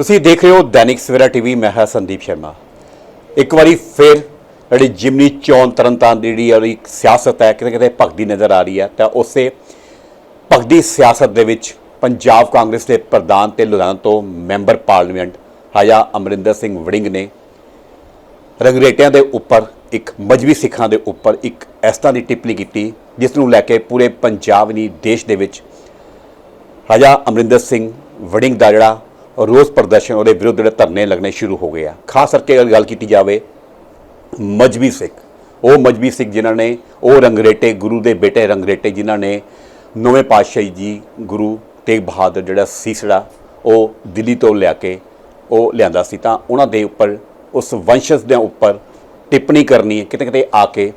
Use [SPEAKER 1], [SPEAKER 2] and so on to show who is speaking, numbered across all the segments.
[SPEAKER 1] ਤੁਸੀਂ ਦੇਖ ਰਹੇ ਹੋ ਦੈਨਿਕ ਸਵੇਰਾ ਟੀਵੀ, ਮੈਂ ਹਾਂ ਸੰਦੀਪ ਸ਼ਰਮਾ। ਇੱਕ ਵਾਰੀ ਫਿਰ ਜਿਹੜੀ ਜਿਮਨੀ ਚੋਣ ਤਰਨਤਾਰਨ ਦੀ ਜਿਹੜੀ ਉਹਦੀ ਸਿਆਸਤ ਹੈ, ਕਿਤੇ ਕਿਤੇ ਭਗਦੀ ਨਜ਼ਰ ਆ ਰਹੀ ਹੈ, ਤਾਂ ਉਸੇ ਭਗਦੀ ਸਿਆਸਤ ਦੇ ਵਿੱਚ ਪੰਜਾਬ ਕਾਂਗਰਸ ਦੇ ਪ੍ਰਧਾਨ ਤੇ ਲੁਧਿਆਣਾ ਤੋਂ ਮੈਂਬਰ ਪਾਰਲੀਮੈਂਟ ਹਾਇਆ ਅਮਰਿੰਦਰ ਸਿੰਘ ਵੜਿੰਗ ਨੇ। ਰੰਗਰੇਟਿਆਂ ਦੇ ਉੱਪਰ, ਇੱਕ ਮਜਬੀ ਸਿੱਖਾਂ ਦੇ ਉੱਪਰ ਇੱਕ ਇਸ ਤਰ੍ਹਾਂ ਦੀ ਟਿੱਪਣੀ ਕੀਤੀ, ਜਿਸ ਨੂੰ ਲੈ ਕੇ ਪੂਰੇ ਪੰਜਾਬ ਨਹੀਂ, ਦੇਸ਼ ਦੇ ਵਿੱਚ ਰਾਜਾ ਅਮਰਿੰਦਰ ਸਿੰਘ ਵੜਿੰਗ ਦਾ ਜਿਹੜਾ ਰੋਸ ਪ੍ਰਦਰਸ਼ਨ ਉਹਦੇ ਵਿਰੁੱਧ ਜਿਹੜੇ ਧਰਨੇ ਲੱਗਣੇ ਸ਼ੁਰੂ ਹੋ ਗਏ ਆ। ਖਾਸ ਕਰਕੇ ਅਗਰ ਗੱਲ ਕੀਤੀ ਜਾਵੇ, ਮਜਬੀ ਸਿੱਖ। ਉਹ ਮਜਬੀ ਸਿੱਖ ਜਿਨ੍ਹਾਂ ਨੇ, ਉਹ ਰੰਗਰੇਟੇ ਗੁਰੂ ਦੇ ਬੇਟੇ ਰੰਗਰੇਟੇ ਜਿਨ੍ਹਾਂ ਨੇ ਨਵੇਂ ਪਾਤਸ਼ਾਹੀ ਜੀ ਗੁਰੂ ਤੇਗ ਬਹਾਦਰ ਜਿਹੜਾ ਸੀਸੜਾ, ਉਹ ਦਿੱਲੀ ਤੋਂ ਲਿਆ ਕੇ ਉਹ ਲਿਆਂਦਾ ਸੀ। ਤਾਂ ਉਹਨਾਂ ਦੇ ਉੱਪਰ, ਉਸ ਵੰਸ਼ਜ ਦੇ ਉੱਪਰ ਟਿੱਪਣੀ ਕਰਨੀ ਹੈ, ਕਿਤੇ ਕਿਤੇ ਆ ਕੇ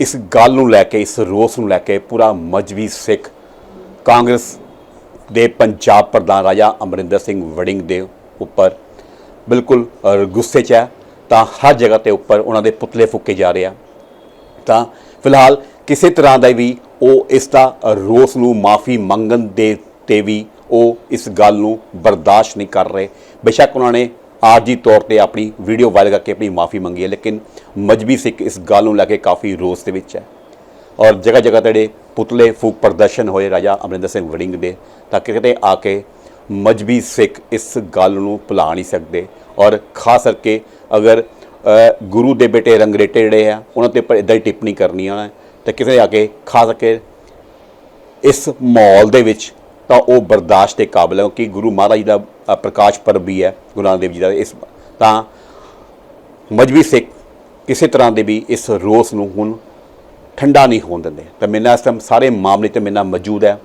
[SPEAKER 1] ਇਸ ਗੱਲ ਨੂੰ ਲੈ ਕੇ, ਇਸ ਰੋਸ ਨੂੰ ਲੈ ਕੇ ਪੂਰਾ ਮਜਬੀ ਸਿੱਖ ਕਾਂਗਰਸ ਦੇ ਪੰਜਾਬ ਪ੍ਰਧਾਨ ਰਾਜਾ ਅਮਰਿੰਦਰ ਸਿੰਘ ਵੜਿੰਗ ਦੇ ਉੱਪਰ ਬਿਲਕੁਲ ਗੁੱਸੇ 'ਚ ਹੈ। ਤਾਂ ਹਰ ਜਗ੍ਹਾ ਤੇ ਉੱਪਰ ਉਹਨਾਂ ਦੇ ਪੁਤਲੇ ਫੂਕੇ ਜਾ ਰਹੇ ਆ। ਤਾਂ ਫਿਲਹਾਲ ਕਿਸੇ ਤਰ੍ਹਾਂ ਦਾ ਵੀ ਉਹ ਇਸ ਦਾ ਰੋਸ ਨੂੰ, ਮਾਫੀ ਮੰਗਣ ਦੇ, ਤੇ ਵੀ ਉਹ ਇਸ ਗੱਲ ਨੂੰ ਬਰਦਾਸ਼ਤ ਨਹੀਂ ਕਰ ਰਹੇ। ਬੇਸ਼ੱਕ ਉਹਨਾਂ ਨੇ ਆਰਜੀ ਤੌਰ ਤੇ ਆਪਣੀ ਵੀਡੀਓ ਵਾਇਰਲ ਕਰਕੇ ਆਪਣੀ ਮਾਫੀ ਮੰਗੀ ਹੈ, ਲੇਕਿਨ ਮਜਬੀ ਸਿੱਖ ਇਸ ਗੱਲ ਨੂੰ ਲੈ ਕੇ ਕਾਫੀ ਰੋਸ ਦੇ ਵਿੱਚ ਹੈ। ਔਰ ਜਗ੍ਹਾ ਜਗ੍ਹਾ ਤੇ ਜਿਹੜੇ ਪੁਤਲੇ ਫੂਕ ਪ੍ਰਦਰਸ਼ਨ ਹੋਏ ਰਾਜਾ ਅਮਰਿੰਦਰ ਸਿੰਘ ਵੜਿੰਗ ਦੇ, ਤਾਂ ਕਿਤੇ ਆ ਕੇ ਮਜਬੀ ਸਿੱਖ ਇਸ ਗੱਲ ਨੂੰ ਭੁਲਾ ਨਹੀਂ ਸਕਦੇ। ਔਰ ਖਾਸ ਕਰਕੇ ਅਗਰ ਗੁਰੂ ਦੇ ਬੇਟੇ ਰੰਗਰੇਟੇ ਜਿਹੜੇ ਆ, ਉਹਨਾਂ ਤੇ ਉੱਪਰ ਇਦਾਂ ਹੀ ਟਿੱਪਣੀ ਕਰਨੀ ਆ, ਤਾਂ ਕਿਤੇ ਆ ਕੇ ਖਾਸ ਕਰਕੇ ਇਸ ਮਾਹੌਲ ਦੇ ਵਿੱਚ ਤਾਂ ਉਹ ਬਰਦਾਸ਼ਤ ਦੇ ਕਾਬਲ ਹੈ ਕਿ ਗੁਰੂ ਮਹਾਰਾਜ ਦਾ ਪ੍ਰਕਾਸ਼ ਪਰਬ ਵੀ ਹੈ, ਗੁਰੂ ਨਾਨਕ ਦੇਵ ਜੀ ਦਾ, ਇਸ, ਤਾਂ ਮਜਬੀ ਸਿੱਖ ਕਿਸੇ ਤਰ੍ਹਾਂ ਦੇ ਵੀ ਇਸ ਰੋਸ ਨੂੰ ਹੁਣ ਠੰਡਾ ਨਹੀਂ ਹੋਣ ਦਿੰਦੇ। ਤਾਂ ਮੇਰੇ ਨਾਲ ਇਸ ਟਾਈਮ ਸਾਰੇ ਮਾਮਲੇ ਤੇ ਮੇਰੇ ਨਾਲ ਮੌਜੂਦ ਹੈ।